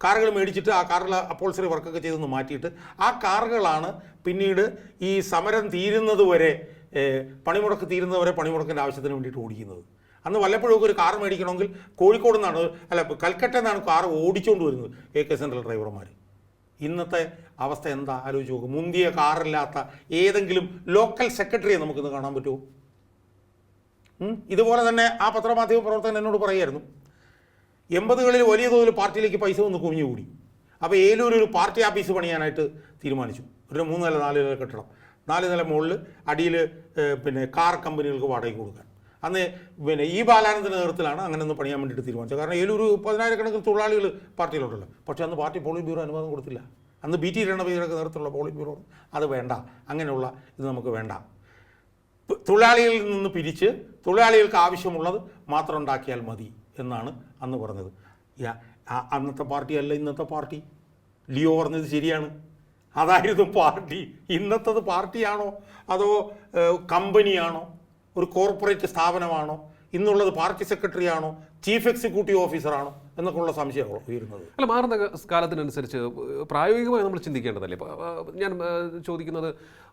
കാറുകൾ മേടിച്ചിട്ട് ആ കാറിൽ അപ്പോൾസറി വർക്കൊക്കെ ചെയ്തൊന്ന് മാറ്റിയിട്ട് ആ കാറുകളാണ് പിന്നീട് ഈ സമരം തീരുന്നത് വരെ പണിമുടക്ക് തീരുന്നത് വരെ പണിമുടക്കിന്റെ ആവശ്യത്തിന് വേണ്ടിയിട്ട് ഓടിക്കുന്നത്. അന്ന് വല്ലപ്പോഴും ഒരു കാർ മേടിക്കണമെങ്കിൽ കോഴിക്കോട് നിന്നാണ് അല്ല കൽക്കട്ടയിൽ നിന്നാണ് കാർ ഓടിച്ചുകൊണ്ട് വരുന്നത് എ കെ സെൻട്രൽ ഡ്രൈവർമാർ ഇന്നത്തെ അവസ്ഥ എന്താ? ആലോചിച്ച് നോക്കും. മുന്തിയ കാറില്ലാത്ത ഏതെങ്കിലും ലോക്കൽ സെക്രട്ടറിയെ നമുക്കിന്ന് കാണാൻ പറ്റുമോ? ഇതുപോലെ തന്നെ ആ പത്രമാധ്യമ പ്രവർത്തകൻ എന്നോട് പറയായിരുന്നു. എൺപതുകളിൽ വലിയ തോതിൽ പാർട്ടിയിലേക്ക് പൈസ വന്ന് കുമിഞ്ഞുകൂടി. അപ്പോൾ ഏലൂർ ഒരു പാർട്ടി ഓഫീസ് പണിയാനായിട്ട് തീരുമാനിച്ചു. ഒരു മൂന്ന് നില നാല് നില കെട്ടിടം. നാല് നില മുകളിൽ അടിയിൽ പിന്നെ കാർ കമ്പനികൾക്ക് വാടകയ്ക്ക് കൊടുക്കാൻ. അന്ന് പിന്നെ ഈ ബാലാനന്ദന്റെ നേതൃത്വത്തിലാണ് അങ്ങനെ ഒന്ന് പണിയാൻ വേണ്ടിയിട്ട് തീരുമാനിച്ചത്. കാരണം ഇതിലൊരു പതിനായിരക്കണക്കിന് തൊഴിലാളികൾ പാർട്ടിയിലുണ്ടല്ലോ പക്ഷേ അന്ന് പാർട്ടി പോളിറ്റ് ബ്യൂറോ അനുവാദം കൊടുത്തില്ല. അന്ന് ബി ടി രണബീരൊക്കെ നേതൃത്വമുള്ള പോളിറ്റ് ബ്യൂറോ അത് വേണ്ട. അങ്ങനെയുള്ള ഇത് നമുക്ക് വേണ്ട. തൊഴിലാളികളിൽ നിന്ന് പിരിച്ച് തൊഴിലാളികൾക്ക് ആവശ്യമുള്ളത് മാത്രം ഉണ്ടാക്കിയാൽ മതി എന്നാണ് അന്ന് പറഞ്ഞത്. അന്നത്തെ പാർട്ടി അല്ല ഇന്നത്തെ പാർട്ടി. ലിയോ പറഞ്ഞത് ശരിയാണ്. അതായിരുന്നു പാർട്ടി. ഇന്നത്തത് പാർട്ടിയാണോ അതോ കമ്പനിയാണോ? ഒരു കോർപ്പറേറ്റ് സ്ഥാപനമാണോ? ഇന്നുള്ളത് പാർട്ടി സെക്രട്ടറി ആണോ ചീഫ് എക്സിക്യൂട്ടീവ് ഓഫീസറാണോ? എന്നൊക്കെയുള്ള സംശയമാണ് ഉയരുന്നത്. അല്ല മാറുന്ന കാലത്തിനനുസരിച്ച് പ്രായോഗികമായി നമ്മൾ ചിന്തിക്കേണ്ടതല്ലേ? ഞാൻ ചോദിക്കുന്നത്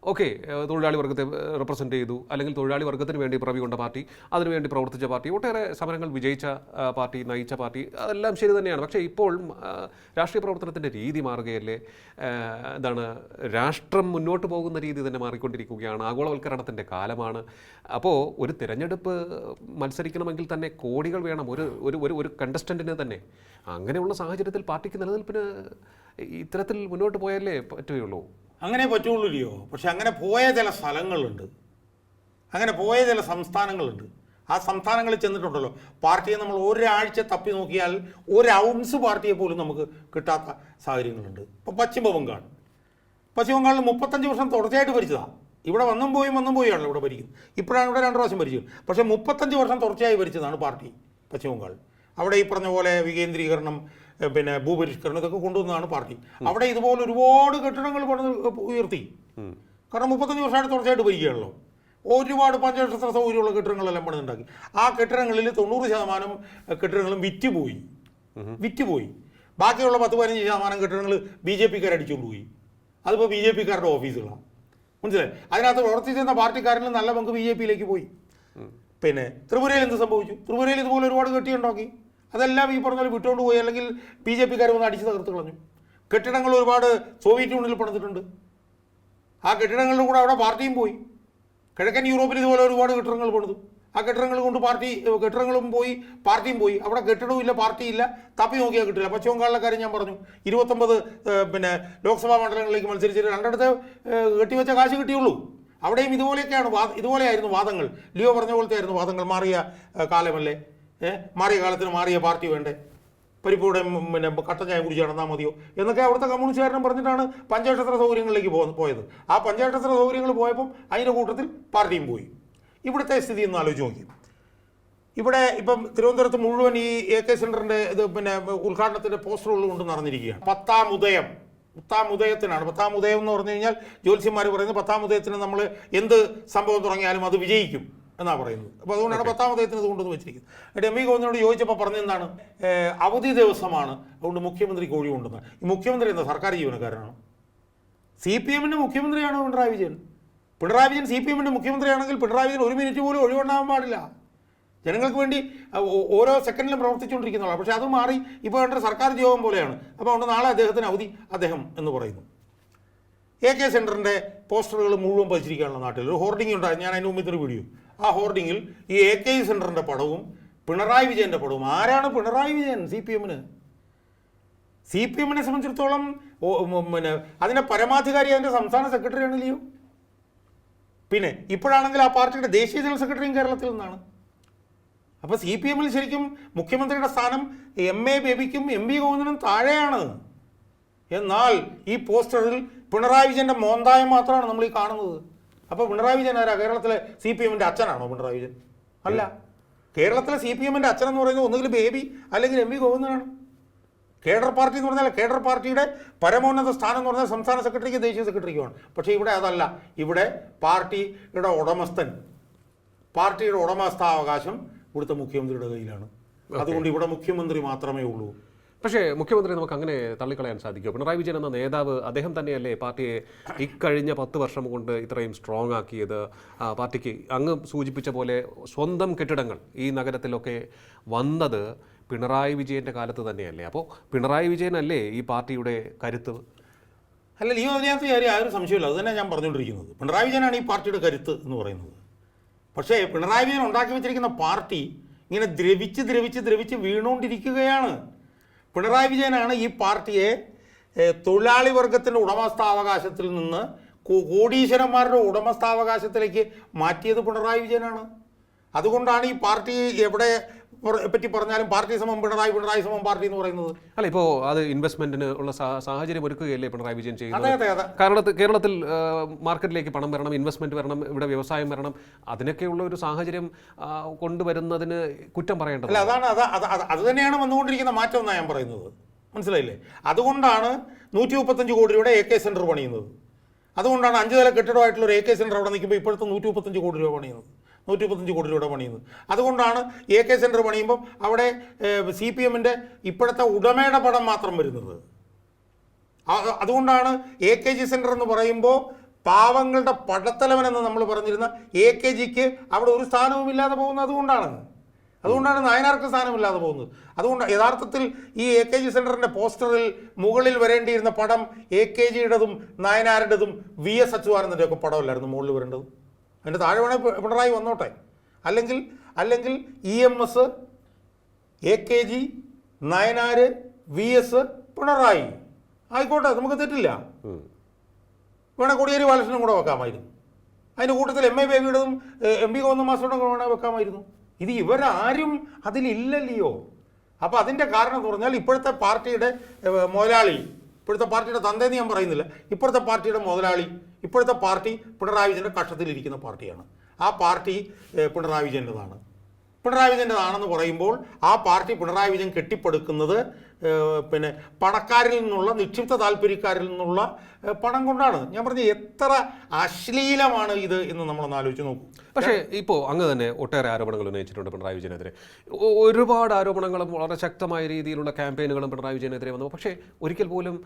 ഓക്കെ തൊഴിലാളി വർഗത്തെ റെപ്രസെന്റ് ചെയ്തു അല്ലെങ്കിൽ തൊഴിലാളി വർഗത്തിന് വേണ്ടി പ്രവി കൊണ്ട പാർട്ടി അതിനുവേണ്ടി പ്രവർത്തിച്ച പാർട്ടി ഒട്ടേറെ സമരങ്ങൾ വിജയിച്ച പാർട്ടി നയിച്ച പാർട്ടി അതെല്ലാം ശരി തന്നെയാണ്. പക്ഷേ ഇപ്പോൾ രാഷ്ട്രീയ പ്രവർത്തനത്തിന്റെ രീതി മാറുകയല്ലേ? എന്താണ് രാഷ്ട്രം മുന്നോട്ട് പോകുന്ന രീതി തന്നെ മാറിക്കൊണ്ടിരിക്കുകയാണ് ആഗോളവൽക്കരണത്തിന്റെ കാലമാണ്. അപ്പോൾ ഒരു തിരഞ്ഞെടുപ്പ് മത്സരിക്കണമെങ്കിൽ തന്നെ കോടികൾ വേണം. ഒരു ഒരു ഒരു കണ്ടസ്റ്റന്റിന് തന്നെ അങ്ങനെയുള്ള സാഹചര്യത്തിൽ പാർട്ടിക്ക് നിലനിൽപ്പിന് ഇത്തരത്തിൽ മുന്നോട്ട് പോയാലേ പറ്റുകയുള്ളൂ. അങ്ങനെ പറ്റുള്ളൂ ഇല്ലയോ പക്ഷെ അങ്ങനെ പോയ ചില സ്ഥലങ്ങളുണ്ട്. അങ്ങനെ പോയ ചില സംസ്ഥാനങ്ങളുണ്ട്. ആ സംസ്ഥാനങ്ങളിൽ ചെന്നിട്ടുണ്ടല്ലോ. പാർട്ടിയെ നമ്മൾ ഒരാഴ്ച തപ്പി നോക്കിയാൽ ഒരു ഔൺസ് പാർട്ടിയെ പോലും നമുക്ക് കിട്ടാത്ത സാഹചര്യങ്ങളുണ്ട്. ഇപ്പോൾ പശ്ചിമ ബംഗാൾ പശ്ചിമ ബംഗാളിൽ മുപ്പത്തഞ്ച് വർഷം തുടർച്ചയായിട്ട് ഭരിച്ചതാണ് ഇവിടെ വന്നും പോയും വന്നും പോയാണല്ലോ ഇവിടെ ഭരിക്കുന്നത് ഇപ്പോഴാണ് ഇവിടെ രണ്ട് പ്രാവശ്യം ഭരിച്ചത്. പക്ഷേ മുപ്പത്തഞ്ച് വർഷം തുടർച്ചയായി ഭരിച്ചതാണ് പാർട്ടി പശ്ചിമ ബംഗാൾ അവിടെ ഈ പറഞ്ഞ പോലെ വികേന്ദ്രീകരണം പിന്നെ ഭൂപരിഷ്കരണം ഇതൊക്കെ കൊണ്ടുവന്നതാണ് പാർട്ടി. അവിടെ ഇതുപോലെ ഒരുപാട് കെട്ടിടങ്ങൾ പണിത് ഉയർത്തി. കാരണം മുപ്പത്തഞ്ച് വർഷമായിട്ട് തുടർച്ചയായിട്ട് ഭരിക്കുകയാണല്ലോ. ഒരുപാട് പഞ്ചനക്ഷത്ര സൗകര്യമുള്ള കെട്ടിടങ്ങളെല്ലാം പണിതുണ്ടാക്കി. ആ കെട്ടിടങ്ങളിൽ തൊണ്ണൂറ് ശതമാനം കെട്ടിടങ്ങളും വിറ്റുപോയി. വിറ്റുപോയി. ബാക്കിയുള്ള പത്ത് പതിനഞ്ച് ശതമാനം കെട്ടിടങ്ങൾ ബി ജെ പിക്കാർ അടിച്ചുകൊണ്ട് പോയി. അതിപ്പോൾ ബി ജെ പിക്കാരുടെ ഓഫീസുകളാണ് മനസ്സിലായി? അതിനകത്ത് പ്രവർത്തിച്ചിരുന്ന പാർട്ടിക്കാരിൽ നല്ല പങ്ക് ബി ജെ പിയിലേക്ക് പോയി. പിന്നെ ത്രിപുരയിൽ എന്ത് സംഭവിച്ചു? ത്രിപുരയിൽ ഇതുപോലെ ഒരുപാട് കെട്ടിയുണ്ടാക്കി. അതെല്ലാം ഈ പറഞ്ഞ വിട്ടുകൊണ്ട് പോയി അല്ലെങ്കിൽ ബി ജെ പിക്കാർ വന്ന് അടിച്ചു തകർത്ത് കളഞ്ഞു. കെട്ടിടങ്ങൾ ഒരുപാട് സോവിയറ്റ് യൂണിയനിൽ പണിതിട്ടുണ്ട്. ആ കെട്ടിടങ്ങളിലും കൂടെ അവിടെ പാർട്ടിയും പോയി. കിഴക്കൻ യൂറോപ്പിൽ ഇതുപോലെ ഒരുപാട് കെട്ടിടങ്ങൾ പണിതു. ആ കെട്ടിടങ്ങൾ കൊണ്ട് പാർട്ടി കെട്ടിടങ്ങളും പോയി പാർട്ടിയും പോയി. അവിടെ കെട്ടിടവും ഇല്ല പാർട്ടിയില്ല തപ്പി നോക്കിയാൽ കിട്ടില്ല. പശ്ചിമ ബംഗാളിലെ കാര്യം ഞാൻ പറഞ്ഞു. ഇരുപത്തൊമ്പത് പിന്നെ ലോക്സഭാ മണ്ഡലങ്ങളിലേക്ക് മത്സരിച്ചിട്ട് രണ്ടിടത്ത് കെട്ടിവെച്ച കാശ് കിട്ടിയുള്ളൂ. അവിടെയും ഇതുപോലെയൊക്കെയാണ് വാ ഇതുപോലെയായിരുന്നു വാദങ്ങൾ. ലിയോ പറഞ്ഞ പോലത്തെ ആയിരുന്നു വാദങ്ങൾ. മാറിയ കാലമല്ലേ? മാറിയ കാലത്തിന് മാറിയ പാർട്ടി വേണ്ടേ? പരിപ്പൂടെ പിന്നെ കട്ട ചായ കുടിച്ച് നടന്നാൽ മതിയോ? എന്നൊക്കെ അവിടുത്തെ കമ്മ്യൂണിസ്റ്റുകാരനും പറഞ്ഞിട്ടാണ് പഞ്ചനക്ഷത്ര സൗകര്യങ്ങളിലേക്ക് പോ പോയത്. ആ പഞ്ചനക്ഷത്ര സൗകര്യങ്ങൾ പോയപ്പം അതിന്റെ കൂട്ടത്തിൽ പാർട്ടിയും പോയി. ഇവിടുത്തെ സ്ഥിതി ഒന്ന് ആലോചിച്ച് നോക്കി. ഇവിടെ ഇപ്പം തിരുവനന്തപുരത്ത് മുഴുവൻ ഈ എ കെ സെന്ററിന്റെ ഇത് പിന്നെ ഉദ്ഘാടനത്തിന്റെ പോസ്റ്ററുകൾ കൊണ്ട് നടന്നിരിക്കുകയാണ്. പത്താം ഉദയം. പത്താം ഉദയത്തിനാണ്. പത്താം ഉദയം എന്ന് പറഞ്ഞു കഴിഞ്ഞാൽ ജ്യോത്സ്യന്മാർ പറയുന്നത് പത്താം ഉദയത്തിന് നമ്മൾ എന്ത് സംഭവം തുടങ്ങിയാലും അത് വിജയിക്കും. എന്നാണ് പറയുന്നത്. അപ്പോൾ അതുകൊണ്ടാണ് പത്താം അദ്ദേഹത്തിന് ഇത് കൊണ്ടുവന്ന് വെച്ചിരിക്കുന്നത് എം വി ഗോവിന്ദനോട് ചോദിച്ചപ്പോൾ പറഞ്ഞെന്താണ് അവധി ദിവസമാണ്. അതുകൊണ്ട് മുഖ്യമന്ത്രി കോഴി കൊണ്ടുവന്നത് ഈ മുഖ്യമന്ത്രി എന്താ? സർക്കാർ ജീവനക്കാരനാണ്? സി പി എമ്മിന്റെ മുഖ്യമന്ത്രിയാണ് പിണറായി വിജയൻ? പിണറായി വിജയൻ സി പി എമ്മിന്റെ മുഖ്യമന്ത്രിയാണെങ്കിൽ പിണറായി വിജയൻ ഒരു മിനിറ്റ് പോലും ഒഴിവുണ്ടാകാൻ പാടില്ല. ജനങ്ങൾക്ക് വേണ്ടി ഓരോ സെക്കൻഡിലും പ്രവർത്തിച്ചുകൊണ്ടിരിക്കുന്നതാണ് പക്ഷേ അത് മാറി ഇപ്പോൾ വേണ്ട സർക്കാർ ഉദ്യോഗം പോലെയാണ്. അപ്പോൾ അതുകൊണ്ട് നാളെ അദ്ദേഹത്തിന് അവധി അദ്ദേഹം എന്ന് പറയുന്നു. എ കെ സെന്ററിന്റെ പോസ്റ്ററുകൾ മുഴുവൻ പതിച്ചിരിക്കുകയാണല്ലോ നാട്ടിൽ. ഒരു ഹോർഡിംഗ് ഉണ്ടായിരുന്നു. ഞാൻ അതിന് മുമ്പ് ഒരു വീഡിയോ ആ ഹോർഡിങ്ങിൽ ഈ എ കെ സെന്ററിന്റെ പടവും പിണറായി വിജയന്റെ പടവും. ആരാണ് പിണറായി വിജയൻ സി പി എമ്മിന്? സി പി എമ്മിനെ സംബന്ധിച്ചിടത്തോളം പിന്നെ അതിന്റെ പരമാധികാരി അതിന്റെ സംസ്ഥാന സെക്രട്ടറിയാണ് ലിയോ. പിന്നെ ഇപ്പോഴാണെങ്കിൽ ആ പാർട്ടിയുടെ ദേശീയ ജനറൽ സെക്രട്ടറിയും കേരളത്തിൽ നിന്നാണ്. അപ്പോൾ സി പി എമ്മിൽ ശരിക്കും മുഖ്യമന്ത്രിയുടെ സ്ഥാനം എം എ ബേബിക്കും എം വി ഗോവിന്ദനും താഴെയാണ്. എന്നാൽ ഈ പോസ്റ്ററിൽ പിണറായി വിജയന്റെ മോന്തായം മാത്രമാണ് നമ്മൾ ഈ കാണുന്നത്. അപ്പോൾ പിണറായി വിജയൻ ആരാ? കേരളത്തിലെ സി പി എമ്മിന്റെ അച്ഛനാണോ പിണറായി വിജയൻ? അല്ല. കേരളത്തിലെ സി പി എമ്മിന്റെ അച്ഛൻ എന്ന് പറയുന്നത് ഒന്നുകിൽ ബേബി അല്ലെങ്കിൽ എം വി ഗോവിന്ദനാണ്. കേഡർ പാർട്ടി എന്ന് പറഞ്ഞാൽ കേഡർ പാർട്ടിയുടെ പരമോന്നത സ്ഥാനം എന്ന് പറഞ്ഞാൽ സംസ്ഥാന സെക്രട്ടറിക്ക് ദേശീയ സെക്രട്ടറിക്കുമാണ്. പക്ഷേ ഇവിടെ അതല്ല. ഇവിടെ പാർട്ടിയുടെ ഉടമസ്ഥൻ പാർട്ടിയുടെ ഉടമസ്ഥാവകാശം ഇവിടുത്തെ മുഖ്യമന്ത്രിയുടെ കയ്യിലാണ്. അതുകൊണ്ട് ഇവിടെ മുഖ്യമന്ത്രി മാത്രമേ ഉള്ളൂ. പക്ഷേ മുഖ്യമന്ത്രി നമുക്ക് അങ്ങനെ തള്ളിക്കളയാൻ സാധിക്കുമോ? പിണറായി വിജയൻ എന്ന നേതാവ് അദ്ദേഹം തന്നെയല്ലേ പാർട്ടിയെ ഇക്കഴിഞ്ഞ പത്ത് വർഷം കൊണ്ട് ഇത്രയും സ്ട്രോങ് ആക്കിയത്? പാർട്ടിക്ക് അങ്ങ് സൂചിപ്പിച്ച പോലെ സ്വന്തം കെട്ടിടങ്ങൾ ഈ നഗരത്തിലൊക്കെ വന്നത് പിണറായി വിജയന്റെ കാലത്ത് തന്നെയല്ലേ? അപ്പോൾ പിണറായി വിജയനല്ലേ ഈ പാർട്ടിയുടെ കരുത്ത്? അല്ല ഈ അതിനകത്ത് കാര്യം ആരും സംശയമില്ല. അത് തന്നെ ഞാൻ പറഞ്ഞുകൊണ്ടിരിക്കുന്നത്. പിണറായി വിജയനാണ് ഈ പാർട്ടിയുടെ കരുത്ത് എന്ന് പറയുന്നത്. പക്ഷേ പിണറായി വിജയൻ ഉണ്ടാക്കി വെച്ചിരിക്കുന്ന പാർട്ടി ഇങ്ങനെ ദ്രവിച്ച് ദ്രവിച്ച് ദ്രവിച്ച് വീണുകൊണ്ടിരിക്കുകയാണ്. പിണറായി വിജയനാണ് ഈ പാർട്ടിയെ തൊഴിലാളി വർഗത്തിന്റെ ഉടമസ്ഥാവകാശത്തിൽ നിന്ന് കോടീശ്വരന്മാരുടെ ഉടമസ്ഥാവകാശത്തിലേക്ക് മാറ്റിയത് പിണറായി വിജയനാണ്. അതുകൊണ്ടാണ് ഈ പാർട്ടി എവിടെ പറ്റി പറഞ്ഞാലും പാർട്ടി സമം പിണറായി പിണറായി സമം പാർട്ടി എന്ന് പറയുന്നത്. അല്ല ഇപ്പോ അത് ഇൻവെസ്റ്റ്മെന്റിന് ഉള്ള സാഹചര്യം ഒരുക്കുകയല്ലേ പിണറായി വിജയൻ ചെയ്യുന്നത് കേരളത്തിൽ കേരളത്തിൽ മാർക്കറ്റിലേക്ക് പണം വരണം ഇൻവെസ്റ്റ്മെന്റ് വരണം ഇവിടെ വ്യവസായം വരണം അതിനൊക്കെയുള്ള ഒരു സാഹചര്യം കൊണ്ടുവരുന്നതിന് കുറ്റം പറയേണ്ടത് അല്ല അതാണ് അത് തന്നെയാണ് വന്നുകൊണ്ടിരിക്കുന്ന മാറ്റം എന്നാണ് ഞാൻ പറയുന്നത്. മനസ്സിലായില്ലേ? അതുകൊണ്ടാണ് നൂറ്റി മുപ്പത്തഞ്ച് കോടി രൂപയുടെ എ കെ സെന്റർ പണിയുന്നത്. അതുകൊണ്ടാണ് അഞ്ച് നില കെട്ടിടമായിട്ടുള്ള ഒരു എ കെ സെന്റർ അവിടെ നിൽക്കുമ്പോൾ ഇപ്പോഴത്തെ നൂറ്റി മുപ്പത്തഞ്ച് കോടി രൂപ പണിയുന്നത്. നൂറ്റി മുപ്പത്തഞ്ച് കോടി രൂപയുടെ പണിയുന്നത്. അതുകൊണ്ടാണ് എ കെ സെന്റർ പണിയുമ്പം അവിടെ സി പി എമ്മിന്റെ ഇപ്പോഴത്തെ ഉടമയുടെ പടം മാത്രം വരുന്നത്. അതുകൊണ്ടാണ് എ കെ ജി സെന്റർ എന്ന് പറയുമ്പോൾ പാവങ്ങളുടെ പടത്തലവൻ എന്ന് നമ്മൾ പറഞ്ഞിരുന്ന എ കെ ജിക്ക് അവിടെ ഒരു സ്ഥാനവും ഇല്ലാതെ പോകുന്നത് അതുകൊണ്ടാണ്. അതുകൊണ്ടാണ് നായനാർക്ക് സ്ഥാനമില്ലാതെ പോകുന്നത്. അതുകൊണ്ട് യഥാർത്ഥത്തിൽ ഈ എ കെ ജി സെന്ററിന്റെ പോസ്റ്ററിൽ മുകളിൽ വരേണ്ടിയിരുന്ന പടം എ കെ ജിയുടേതും നായനാരുടേതും വി എസ് അച്യുതാനന്ദന്റെ ഒക്കെ പടമല്ലായിരുന്നു മുകളിൽ വരേണ്ടത്. അതിന്റെ താഴെ വേണേൽ പിണറായി വന്നോട്ടെ. അല്ലെങ്കിൽ അല്ലെങ്കിൽ E M S A K G Nayanar V S Pinarayi. ആയിക്കോട്ടെ നമുക്ക് തെറ്റില്ല. വേണേൽ കോടിയേരി ബാലകൃഷ്ണനും കൂടെ വെക്കാമായിരുന്നു. അതിന്റെ കൂട്ടത്തിൽ എം എ ബേബിയുടേതും എം പി ഗോവിന്ദ കൂടെ വേണേൽ വെക്കാമായിരുന്നു. ഇത് ഇവരാരും അതിലില്ലല്ലയോ? അപ്പോൾ അതിന്റെ കാരണം എന്ന് പറഞ്ഞാൽ ഇപ്പോഴത്തെ പാർട്ടിയുടെ മുതലാളി ഇപ്പോഴത്തെ പാർട്ടിയുടെ തന്തേന്ന് ഞാൻ പറയുന്നില്ല. ഇപ്പോഴത്തെ പാർട്ടിയുടെ മുതലാളി ഇപ്പോഴത്തെ പാർട്ടി പിണറായി വിജയന്റെ കക്ഷത്തിലിരിക്കുന്ന പാർട്ടിയാണ്. ആ പാർട്ടി പിണറായി വിജയന്റെതാണ് പിണറായി വിജയന്റെതാണെന്ന് പറയുമ്പോൾ ആ പാർട്ടി പിണറായി വിജയൻ കെട്ടിപ്പടുക്കുന്നത് പിന്നെ പണക്കാരിൽ നിന്നുള്ള നിക്ഷിപ്ത താല്പര്യക്കാരിൽ നിന്നുള്ള പണം കൊണ്ടാണ്. ഞാൻ പറഞ്ഞ എത്ര അശ്ലീലമാണ് ഇത് എന്ന് നമ്മളൊന്ന് ആലോചിച്ച് നോക്കും. പക്ഷേ ഇപ്പോൾ അങ്ങ് തന്നെ ഒട്ടേറെ ആരോപണങ്ങൾ ഉന്നയിച്ചിട്ടുണ്ട് പിണറായി വിജയനെതിരെ. ഒരുപാട് ആരോപണങ്ങളും വളരെ ശക്തമായ രീതിയിലുള്ള ക്യാമ്പയിനുകളും പിണറായി വിജയനെതിരെ വന്നു. പക്ഷേ ഒരിക്കൽ പോലും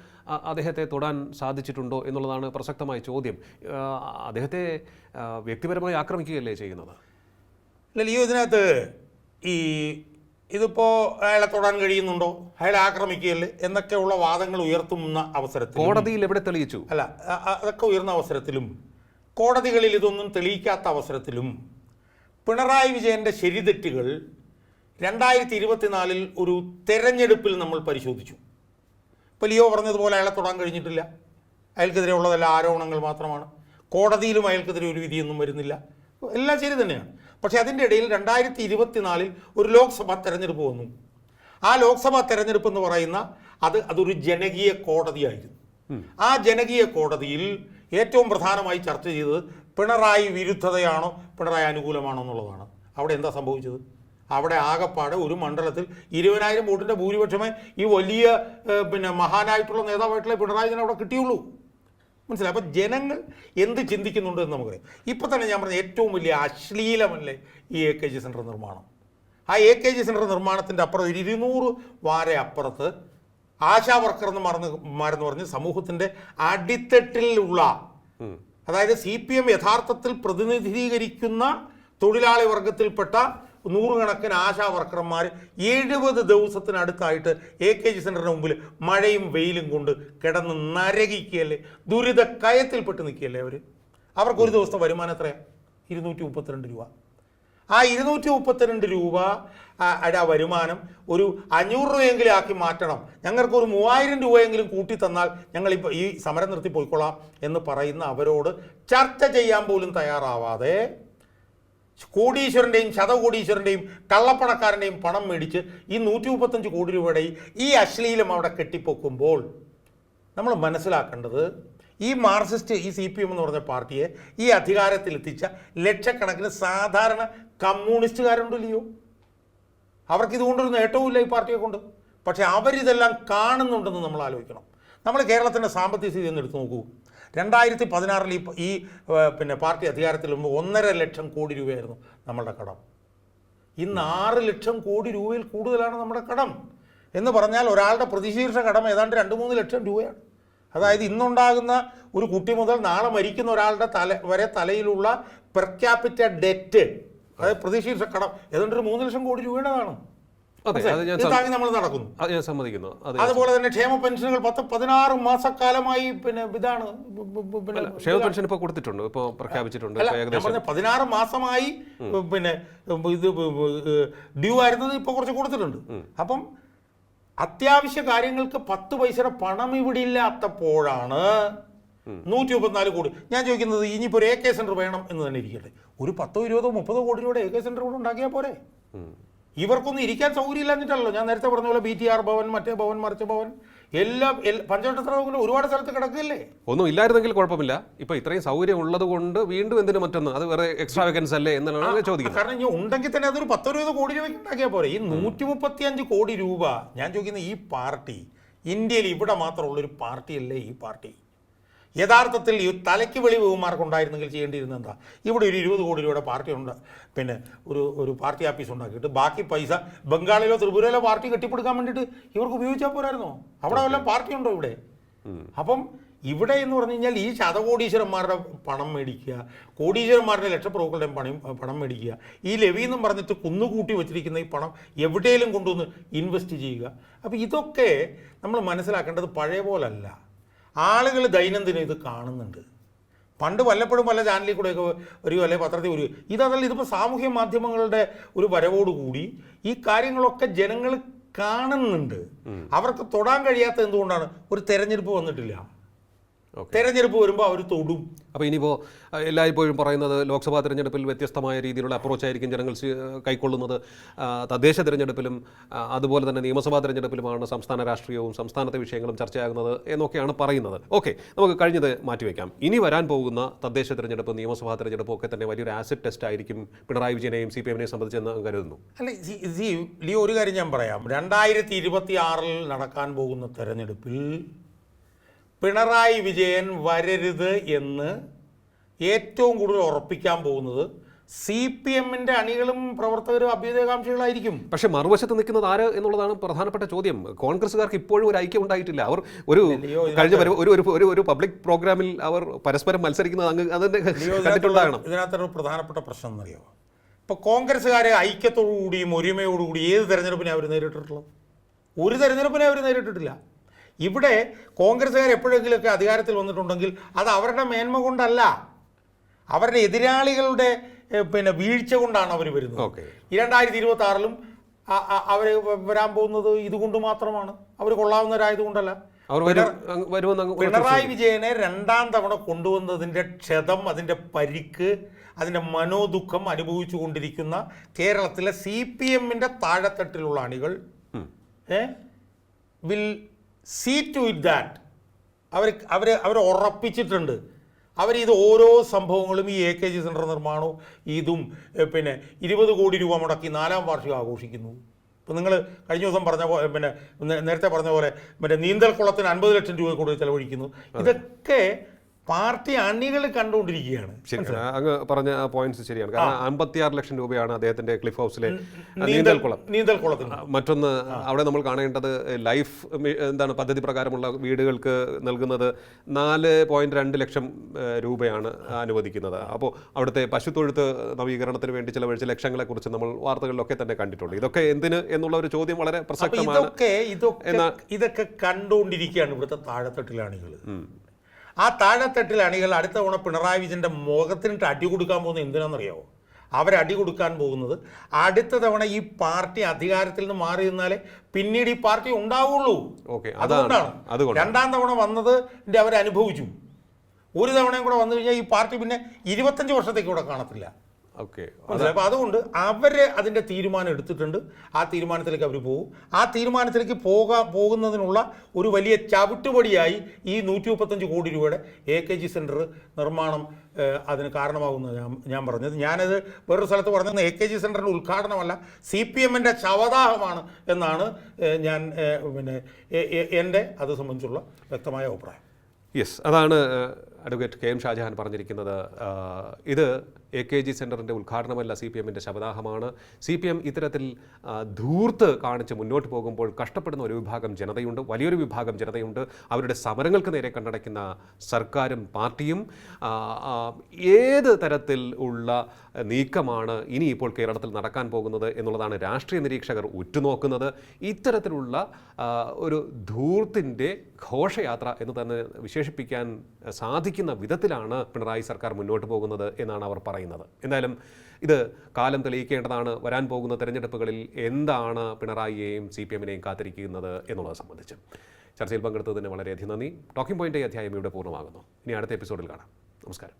അദ്ദേഹത്തെ തൊടാൻ സാധിച്ചിട്ടുണ്ടോ എന്നുള്ളതാണ് പ്രസക്തമായ ചോദ്യം. അദ്ദേഹത്തെ വ്യക്തിപരമായി ആക്രമിക്കുകയല്ലേ ചെയ്യുന്നത്? ലിയോ ഇതിനകത്ത് ഈ ഇതിപ്പോൾ അയാളെ തൊടാൻ കഴിയുന്നുണ്ടോ? അയാളെ ആക്രമിക്കുകയല്ലേ എന്നൊക്കെയുള്ള വാദങ്ങൾ ഉയർത്തുന്ന അവസരത്തിൽ കോടതിയിൽ എവിടെ തെളിയിച്ചു? അല്ല അതൊക്കെ ഉയർന്ന അവസരത്തിലും കോടതികളിൽ ഇതൊന്നും തെളിയിക്കാത്ത അവസരത്തിലും പിണറായി വിജയന്റെ ശരിതെറ്റുകൾ രണ്ടായിരത്തി ഇരുപത്തിനാലിൽ ഒരു തെരഞ്ഞെടുപ്പിൽ നമ്മൾ പരിശോധിച്ചു. ഇപ്പോൾ ലിയോ പറഞ്ഞതുപോലെ അയാളെ തൊടാൻ കഴിഞ്ഞിട്ടില്ല. അയാൾക്കെതിരെ ഉള്ളതെല്ലാം ആരോപണങ്ങൾ മാത്രമാണ്. കോടതിയിലും അയാൾക്കെതിരെ ഒരു വിധിയൊന്നും വരുന്നില്ല. എല്ലാം ശരി തന്നെയാണ്. പക്ഷേ അതിന്റെ ഇടയിൽ രണ്ടായിരത്തി ഇരുപത്തിനാലിൽ ഒരു ലോക്സഭാ തെരഞ്ഞെടുപ്പ് വന്നു. ആ ലോക്സഭാ തെരഞ്ഞെടുപ്പ് എന്ന് പറയുന്ന അത് അതൊരു ജനകീയ കോടതിയായിരുന്നു. ആ ജനകീയ കോടതിയിൽ ഏറ്റവും പ്രധാനമായി ചർച്ച ചെയ്തത് പിണറായി വിരുദ്ധതയാണോ പിണറായി അനുകൂലമാണോ എന്നുള്ളതാണ്. അവിടെ എന്താ സംഭവിച്ചത്? അവിടെ ആകപ്പാടെ ഒരു മണ്ഡലത്തിൽ ഇരുപതിനായിരം വോട്ടിന്റെ ഭൂരിപക്ഷമേ ഈ വലിയ പിന്നെ മഹാനായിട്ടുള്ള നേതാവായിട്ടുള്ള പിണറായി ജന അവിടെ കിട്ടിയുള്ളൂ. മനസ്സിലായി? അപ്പം ജനങ്ങൾ എന്ത് ചിന്തിക്കുന്നുണ്ട് എന്ന് നമുക്കറിയാം. ഇപ്പം തന്നെ ഞാൻ പറഞ്ഞ ഏറ്റവും വലിയ അശ്ലീലമല്ലേ ഈ എ കെ ജി സെന്റർ നിർമ്മാണം? ആ എ കെ ജി സെന്റർ നിർമ്മാണത്തിന്റെ അപ്പുറം ഒരു ഇരുന്നൂറ് വാര അപ്പുറത്ത് ആശാ വർക്കർ എന്ന് മറന്ന് മാരെന്ന് പറഞ്ഞ് സമൂഹത്തിന്റെ അടിത്തട്ടിലുള്ള അതായത് സി പി എം യഥാർത്ഥത്തിൽ പ്രതിനിധീകരിക്കുന്ന തൊഴിലാളി വർഗത്തിൽപ്പെട്ട നൂറുകണക്കിന് ആശാ വർക്കർമാർ എഴുപത് ദിവസത്തിനടുത്തായിട്ട് എ കെ ജി സെന്ററിന് മുമ്പിൽ മഴയും വെയിലും കൊണ്ട് കിടന്ന് നരകിക്കുകയല്ലേ ദുരിത കയത്തിൽപ്പെട്ട് നിൽക്കുകയല്ലേ അവർ അവർക്ക് ഒരു ദിവസത്തെ വരുമാനം എത്രയാണ് ഇരുന്നൂറ്റി മുപ്പത്തിരണ്ട് രൂപ. ആ ഇരുന്നൂറ്റി മുപ്പത്തിരണ്ട് രൂപ ആ, വരുമാനം ഒരു അഞ്ഞൂറ് രൂപയെങ്കിലും ആക്കി മാറ്റണം. ഞങ്ങൾക്ക് ഒരു മൂവായിരം രൂപയെങ്കിലും കൂട്ടി തന്നാൽ ഞങ്ങൾ ഇപ്പോൾ ഈ സമരം നിർത്തി പോയിക്കൊള്ളാം എന്ന് പറയുന്ന അവരോട് ചർച്ച ചെയ്യാൻ പോലും തയ്യാറാവാതെ കോടീശ്വരന്റെയും ശതകോടീശ്വരന്റെയും കള്ളപ്പണക്കാരന്റെയും പണം മേടിച്ച് ഈ നൂറ്റി മുപ്പത്തഞ്ച് കോടി രൂപയുടെ ഈ- അശ്ലീലം അവിടെ കെട്ടിപ്പൊക്കുമ്പോൾ നമ്മൾ മനസ്സിലാക്കേണ്ടത് ഈ മാർക്സിസ്റ്റ് ഈ സി പി എം എന്ന് പറഞ്ഞ പാർട്ടിയെ ഈ അധികാരത്തിലെത്തിച്ച ലക്ഷക്കണക്കിന് സാധാരണ കമ്മ്യൂണിസ്റ്റുകാരുണ്ടല്ലയോ അവർക്ക് ഇതുകൊണ്ടൊരു നേട്ടവുമില്ല ഈ പാർട്ടിയെ കൊണ്ട്. പക്ഷേ അവരിതെല്ലാം കാണുന്നുണ്ടെന്ന് നമ്മൾ ആലോചിക്കണം. നമ്മൾ കേരളത്തിന്റെ സാമ്പത്തിക സ്ഥിതി ഒന്ന് എടുത്ത് നോക്കൂ. രണ്ടായിരത്തി പതിനാറിൽ ഈ ഈ പിന്നെ പാർട്ടി അധികാരത്തിൽ വരുമ്പോൾ ഒന്നര ലക്ഷം കോടി രൂപയായിരുന്നു നമ്മളുടെ കടം. ഇന്ന് ആറ് ലക്ഷം കോടി രൂപയിൽ കൂടുതലാണ് നമ്മുടെ കടം. എന്ന് പറഞ്ഞാൽ ഒരാളുടെ പ്രതിശീർഷ കടം ഏതാണ്ട് രണ്ട് മൂന്ന് ലക്ഷം രൂപയാണ്. അതായത് ഇന്നുണ്ടാകുന്ന ഒരു കുട്ടി മുതൽ നാളെ മരിക്കുന്ന ഒരാളുടെ തല വരെ തലയിലുള്ള പെർ ക്യാപിറ്റ ഡെറ്റ് അതായത് പ്രതിശീർഷ കടം ഏതാണ്ട് ഒരു മൂന്ന് ലക്ഷം കോടി രൂപയുടേതാണ്. താങ്ങി നമ്മൾ നടക്കുന്നു. ഞാൻ സമ്മതിക്കുന്നു. അതുപോലെ തന്നെ ക്ഷേമ പെൻഷനുകൾ പത്ത് പതിനാറ് മാസക്കാലമായി പിന്നെ ഇതാണ് ക്ഷേമ പെൻഷൻ ഇപ്പോൾ കൊടുത്തിട്ടുണ്ട് ഇപ്പോൾ പ്രഖ്യാപിച്ചിട്ടുണ്ട് ഏകദേശം. പതിനാറ് മാസമായി പിന്നെ ഇത് ഡ്യൂ ആയിരുന്നത് ഇപ്പോൾ കുറച്ച് കൊടുത്തിട്ടുണ്ട്. അപ്പം അത്യാവശ്യ കാര്യങ്ങൾക്ക് പത്ത് പൈസയുടെ പണം ഇവിടെ ഇല്ലാത്തപ്പോഴാണ് നൂറ്റി മുപ്പത്തിനാല് കോടി. ഞാൻ ചോദിക്കുന്നത് ഇനിയിപ്പോൾ ഒരു എ കെ സെന്റർ വേണം എന്ന് തന്നെ ഇരിക്കട്ടെ. ഒരു പത്തോ ഇരുപതോ മുപ്പതോ കോടി രൂപയുടെ എ കെ സെന്റർ കൂടെ ഉണ്ടാക്കിയാൽ പോരെ? ഇവർക്കൊന്നും ഇരിക്കാൻ സൗകര്യമില്ല എന്നിട്ടല്ലോ ഞാൻ നേരത്തെ പറഞ്ഞ പോലെ ബി ടി ആർ ഭവൻ മറ്റേ ഭവൻ മറിച്ച ഭവൻ എല്ലാം പഞ്ചനക്ഷത്ര ഒരുപാട് സ്ഥലത്ത് കിടക്കില്ലേ ഒന്നും ഇല്ലായിരുന്നെങ്കിൽ കുഴപ്പമില്ല. ഇപ്പൊ ഇത്രയും സൗകര്യം ഉള്ളത് കൊണ്ട് വീണ്ടും എന്തിനു മറ്റൊന്ന്? അത് വേറെ എക്സ്ട്രാ വേക്കൻസ് അല്ലേ എന്നാണ് ചോദിക്കുന്നത്. കാരണം ഇനി ഉണ്ടെങ്കിൽ തന്നെ അതൊരു പത്തൊരുപത് കോടി രൂപ ഉണ്ടാക്കിയാൽ പോരെ. ഈ നൂറ്റി മുപ്പത്തി അഞ്ച് കോടി രൂപ ഞാൻ ചോദിക്കുന്ന ഈ പാർട്ടി ഇന്ത്യയിൽ ഇവിടെ മാത്രമുള്ളൊരു പാർട്ടിയല്ലേ ഈ പാർട്ടി? യഥാർത്ഥത്തിൽ ഈ തലയ്ക്ക് വെളി ബഹുമാർക്കുണ്ടായിരുന്നെങ്കിൽ ചെയ്യേണ്ടിയിരുന്നത് എന്താ? ഇവിടെ ഒരു ഇരുപത് കോടി രൂപയുടെ പാർട്ടി ഉണ്ട് പിന്നെ ഒരു ഒരു പാർട്ടി ആഫീസ് ഉണ്ടാക്കിയിട്ട് ബാക്കി പൈസ ബംഗാളിലോ ത്രിപുരയിലോ പാർട്ടി കെട്ടിപ്പടുക്കാൻ വേണ്ടിയിട്ട് ഇവർക്ക് ഉപയോഗിച്ചാൽ പോരായിരുന്നോ? അവിടെ വല്ല പാർട്ടി ഉണ്ടോ ഇവിടെ? അപ്പം ഇവിടെ എന്ന് പറഞ്ഞു കഴിഞ്ഞാൽ ഈ ശതകോടീശ്വരന്മാരുടെ പണം മേടിക്കുക കോടീശ്വരന്മാരുടെ ലക്ഷപ്രഭുക്കളുടെയും പണം പണം മേടിക്കുക ഈ ലവി എന്നും പറഞ്ഞിട്ട് കുന്നുകൂട്ടി വെച്ചിരിക്കുന്ന ഈ പണം എവിടെയെങ്കിലും കൊണ്ടുവന്ന് ഇൻവെസ്റ്റ് ചെയ്യുക. അപ്പോൾ ഇതൊക്കെ നമ്മൾ മനസ്സിലാക്കേണ്ടത് പഴയ പോലല്ല. ആളുകൾ ദൈനംദിനം ഇത് കാണുന്നുണ്ട്. പണ്ട് വല്ലപ്പോഴും പല ചാനലിൽ കൂടെയൊക്കെ ഒരു അല്ലെ പത്രത്തിൽ ഒരു ഇതല്ല ഇതിപ്പോൾ സാമൂഹ്യ മാധ്യമങ്ങളുടെ ഒരു വരവോടുകൂടി ഈ കാര്യങ്ങളൊക്കെ ജനങ്ങൾ കാണുന്നുണ്ട്. അവർക്ക് തൊടാൻ കഴിയാത്ത എന്തുകൊണ്ടാണ്? ഒരു തെരഞ്ഞെടുപ്പ് വന്നിട്ടില്ല. തെരഞ്ഞെടുപ്പ് വരുമ്പോൾ അവർ തൊടും. അപ്പോൾ ഇനിയിപ്പോൾ എല്ലായ്പ്പോഴും പറയുന്നത് ലോക്സഭാ തെരഞ്ഞെടുപ്പിൽ വ്യത്യസ്തമായ രീതിയിലുള്ള അപ്രോച്ച് ആയിരിക്കും ജനങ്ങൾ കൈക്കൊള്ളുന്നത്. തദ്ദേശ തിരഞ്ഞെടുപ്പിലും അതുപോലെ തന്നെ നിയമസഭാ തിരഞ്ഞെടുപ്പിലുമാണ് സംസ്ഥാന രാഷ്ട്രീയവും സംസ്ഥാനത്തെ വിഷയങ്ങളും ചർച്ചയാകുന്നത് എന്നൊക്കെയാണ് പറയുന്നത്. ഓക്കെ നമുക്ക് കഴിഞ്ഞത് മാറ്റിവെക്കാം ഇനി വരാൻ പോകുന്ന തദ്ദേശ തിരഞ്ഞെടുപ്പ് നിയമസഭാ തിരഞ്ഞെടുപ്പും ഒക്കെ തന്നെ വലിയൊരു ആസിഡ് ടെസ്റ്റ് ആയിരിക്കും പിണറായി വിജയനെയും സി പി എമ്മിനെയും സംബന്ധിച്ചെന്ന് കരുതുന്നു. അല്ല ലിയോ ഒരു കാര്യം ഞാൻ പറയാം. രണ്ടായിരത്തി ഇരുപത്തി ആറിൽ നടക്കാൻ പോകുന്ന തെരഞ്ഞെടുപ്പിൽ പിണറായി വിജയൻ വരരുത് എന്ന് ഏറ്റവും കൂടുതൽ ഉറപ്പിക്കാൻ പോകുന്നത് സി പി എമ്മിന്റെ അണികളും പ്രവർത്തകരും അഭ്യുദയകാംക്ഷികളായിരിക്കും. പക്ഷേ മറുവശത്ത് നിൽക്കുന്നത് ആര് എന്നുള്ളതാണ് പ്രധാനപ്പെട്ട ചോദ്യം. കോൺഗ്രസ്സുകാർക്ക് ഇപ്പോഴും ഒരു ഐക്യം ഉണ്ടായിട്ടില്ല. അവർ ഒരു കഴിഞ്ഞ ഒരു ഒരു ഒരു ഒരു പബ്ലിക് പ്രോഗ്രാമിൽ അവർ പരസ്പരം മത്സരിക്കുന്നത് അങ്ങ് അതിന്റെ കണ്ടിട്ടുണ്ടാകണം ഇതിനകത്തൊരു പ്രധാനപ്പെട്ട പ്രശ്നം എന്നറിയോ? ഇപ്പോൾ കോൺഗ്രസ്സുകാരെ ഐക്യത്തോടുകൂടിയും ഒരുമയോടുകൂടി ഏത് തെരഞ്ഞെടുപ്പിനെ അവർ നേരിട്ടിട്ടുള്ളത്? ഒരു തെരഞ്ഞെടുപ്പിനെ അവർ നേരിട്ടിട്ടില്ല. ഇവിടെ കോൺഗ്രസ്സുകാർ എപ്പോഴെങ്കിലുമൊക്കെ അധികാരത്തിൽ വന്നിട്ടുണ്ടെങ്കിൽ അത് അവരുടെ മേന്മ കൊണ്ടല്ല. അവരുടെ എതിരാളികളുടെ പിന്നെ വീഴ്ച കൊണ്ടാണ് അവർ വരുന്നത്. രണ്ടായിരത്തി ഇരുപത്തി ആറിലും അവർ വരാൻ പോകുന്നത് ഇതുകൊണ്ട് മാത്രമാണ്. അവർ കൊള്ളാവുന്നവരായതുകൊണ്ടല്ല പിണറായി വിജയനെ രണ്ടാം തവണ കൊണ്ടുവന്നതിന്റെ ക്ഷതം അതിന്റെ പരിക്ക് അതിന്റെ മനോദുഃഖം അനുഭവിച്ചു കൊണ്ടിരിക്കുന്ന കേരളത്തിലെ സി പി എമ്മിന്റെ താഴെത്തട്ടിലുള്ള അണികൾ a will see to it that അവർ അവർ അവർ ഉറപ്പിച്ചിട്ടുണ്ട്. അവരിത് ഓരോ സംഭവങ്ങളും ഈ എ കെ ജി സെന്റർ നിർമ്മാണവും ഇതും പിന്നെ ഇരുപത് കോടി രൂപ മുടക്കി നാലാം വാർഷികം ആഘോഷിക്കുന്നു. ഇപ്പം നിങ്ങൾ കഴിഞ്ഞ ദിവസം പറഞ്ഞ പോലെ പിന്നെ നേരത്തെ പറഞ്ഞ പോലെ മറ്റേ നീന്തൽക്കുളത്തിന് അൻപത് ലക്ഷം രൂപ കൂടുതൽ ചിലവഴിക്കുന്നു. ഇതൊക്കെ പാർട്ടി അണികൾ കണ്ടുകൊണ്ടിരിക്കുകയാണ്. അങ്ങ് പറഞ്ഞ പോയിന്റ്സ് ശരിയാണ്. കാരണം അമ്പത്തിയാറ് ലക്ഷം രൂപയാണ് അദ്ദേഹത്തിന്റെ ക്ലിഫ് ഹൗസിലെ നീന്തൽ നീന്തൽക്കുളം. നീന്തൽക്കുളത്തിന് മറ്റൊന്ന് അവിടെ നമ്മൾ കാണേണ്ടത് ലൈഫ് എന്താണ് പദ്ധതി പ്രകാരമുള്ള വീടുകൾക്ക് നൽകുന്നത് നാല് പോയിന്റ് രണ്ട് ലക്ഷം രൂപയാണ് അനുവദിക്കുന്നത്. അപ്പോൾ അവിടുത്തെ പശുത്തൊഴുത്ത് നവീകരണത്തിന് വേണ്ടി ചിലവഴിച്ച ലക്ഷങ്ങളെ കുറിച്ച് നമ്മൾ വാർത്തകളിലൊക്കെ തന്നെ കണ്ടിട്ടുണ്ട്. ഇതൊക്കെ എന്തിന് എന്നുള്ള ഒരു ചോദ്യം വളരെ പ്രസക്തമാണ്. ഇതൊക്കെ ഇതൊക്കെ കണ്ടുകൊണ്ടിരിക്കുകയാണ് ഇവിടുത്തെ താഴെത്തട്ടിലെ അണികൾ ആ താഴെത്തട്ടിൽ അണികൾ അടുത്ത തവണ പിണറായി വിജയന്റെ മുഖത്തിനിട്ട് അടി കൊടുക്കാൻ പോകുന്നത് എന്തിനാണെന്നറിയാവോ? അവരടി കൊടുക്കാൻ പോകുന്നത് അടുത്ത തവണ ഈ പാർട്ടി അധികാരത്തിൽ നിന്ന് മാറി നിന്നാലേ പിന്നീട് ഈ പാർട്ടി ഉണ്ടാവുള്ളൂ. അതുകൊണ്ടാണ്. അതുകൊണ്ട് രണ്ടാം തവണ വന്നത് അവർ അനുഭവിച്ചു ഒരു തവണയും കൂടെ വന്നു കഴിഞ്ഞാൽ ഈ പാർട്ടി പിന്നെ ഇരുപത്തഞ്ച് വർഷത്തേക്ക് ഇവിടെ കാണത്തില്ല. ഓക്കെ. അപ്പോൾ അതുകൊണ്ട് അവർ അതിന്റെ തീരുമാനം എടുത്തിട്ടുണ്ട്. ആ തീരുമാനത്തിലേക്ക് അവർ പോകും ആ തീരുമാനത്തിലേക്ക് പോകാ പോകുന്നതിനുള്ള ഒരു വലിയ ചവിട്ടുപടിയായി ഈ നൂറ്റി മുപ്പത്തഞ്ച് കോടി രൂപയുടെ എ കെ ജി സെന്റർ നിർമ്മാണം അതിന് കാരണമാകുന്നത് ഞാൻ ഞാൻ പറഞ്ഞത് ഞാനത് വേറൊരു സ്ഥലത്ത് പറഞ്ഞത് എ കെ ജി സെന്ററിന്റെ ഉദ്ഘാടനമല്ല സി പി എമ്മിന്റെ ശവദാഹമാണ് എന്നാണ് ഞാൻ പിന്നെ എന്റെ അത് സംബന്ധിച്ചുള്ള വ്യക്തമായ അഭിപ്രായം. യെസ് അതാണ് അഡ്വക്കേറ്റ് കെ എം ഷാജഹാൻ പറഞ്ഞിരിക്കുന്നത് ഇത് എ കെ ജി സെന്ററിന്റെ ഉദ്ഘാടനമല്ല സി പി എമ്മിന്റെ ശബദാഹമാണ് സി പി എം ഇത്തരത്തിൽ ധൂർത്ത് കാണിച്ച് മുന്നോട്ട് പോകുമ്പോൾ കഷ്ടപ്പെടുന്ന ഒരു വിഭാഗം ജനതയുണ്ട് വലിയൊരു വിഭാഗം ജനതയുണ്ട്. അവരുടെ സമരങ്ങൾക്ക് നേരെ കണ്ടടയ്ക്കുന്ന സർക്കാരും പാർട്ടിയും ഏത് തരത്തിൽ ഉള്ള നീക്കമാണ് ഇനി ഇപ്പോൾ കേരളത്തിൽ നടക്കാൻ പോകുന്നത് എന്നുള്ളതാണ് രാഷ്ട്രീയ നിരീക്ഷകർ ഉറ്റുനോക്കുന്നത്. ഇത്തരത്തിലുള്ള ഒരു ധൂർത്തിന്റെ ഘോഷയാത്ര എന്ന് തന്നെ വിശേഷിപ്പിക്കാൻ സാധിക്കുന്ന വിധത്തിലാണ് പിണറായി സർക്കാർ മുന്നോട്ട് പോകുന്നത് എന്നാണ് അവർ പറയുന്നത്. എന്തായാലും ഇത് കാലം തെളിയിക്കേണ്ടതാണ്. വരാൻ പോകുന്ന തെരഞ്ഞെടുപ്പുകളിൽ എന്താണ് പിണറായിയെയും സി പി എമ്മിനെയും കാത്തിരിക്കുന്നത് എന്നുള്ളത് സംബന്ധിച്ച്. ചർച്ചയിൽ പങ്കെടുത്തതിന് വളരെയധികം നന്ദി. ടോക്കിംഗ് പോയിന്റ് അധ്യായം ഇവിടെ പൂർണമാകുന്നു. ഇനി അടുത്ത എപ്പിസോഡിൽ കാണാം. നമസ്കാരം.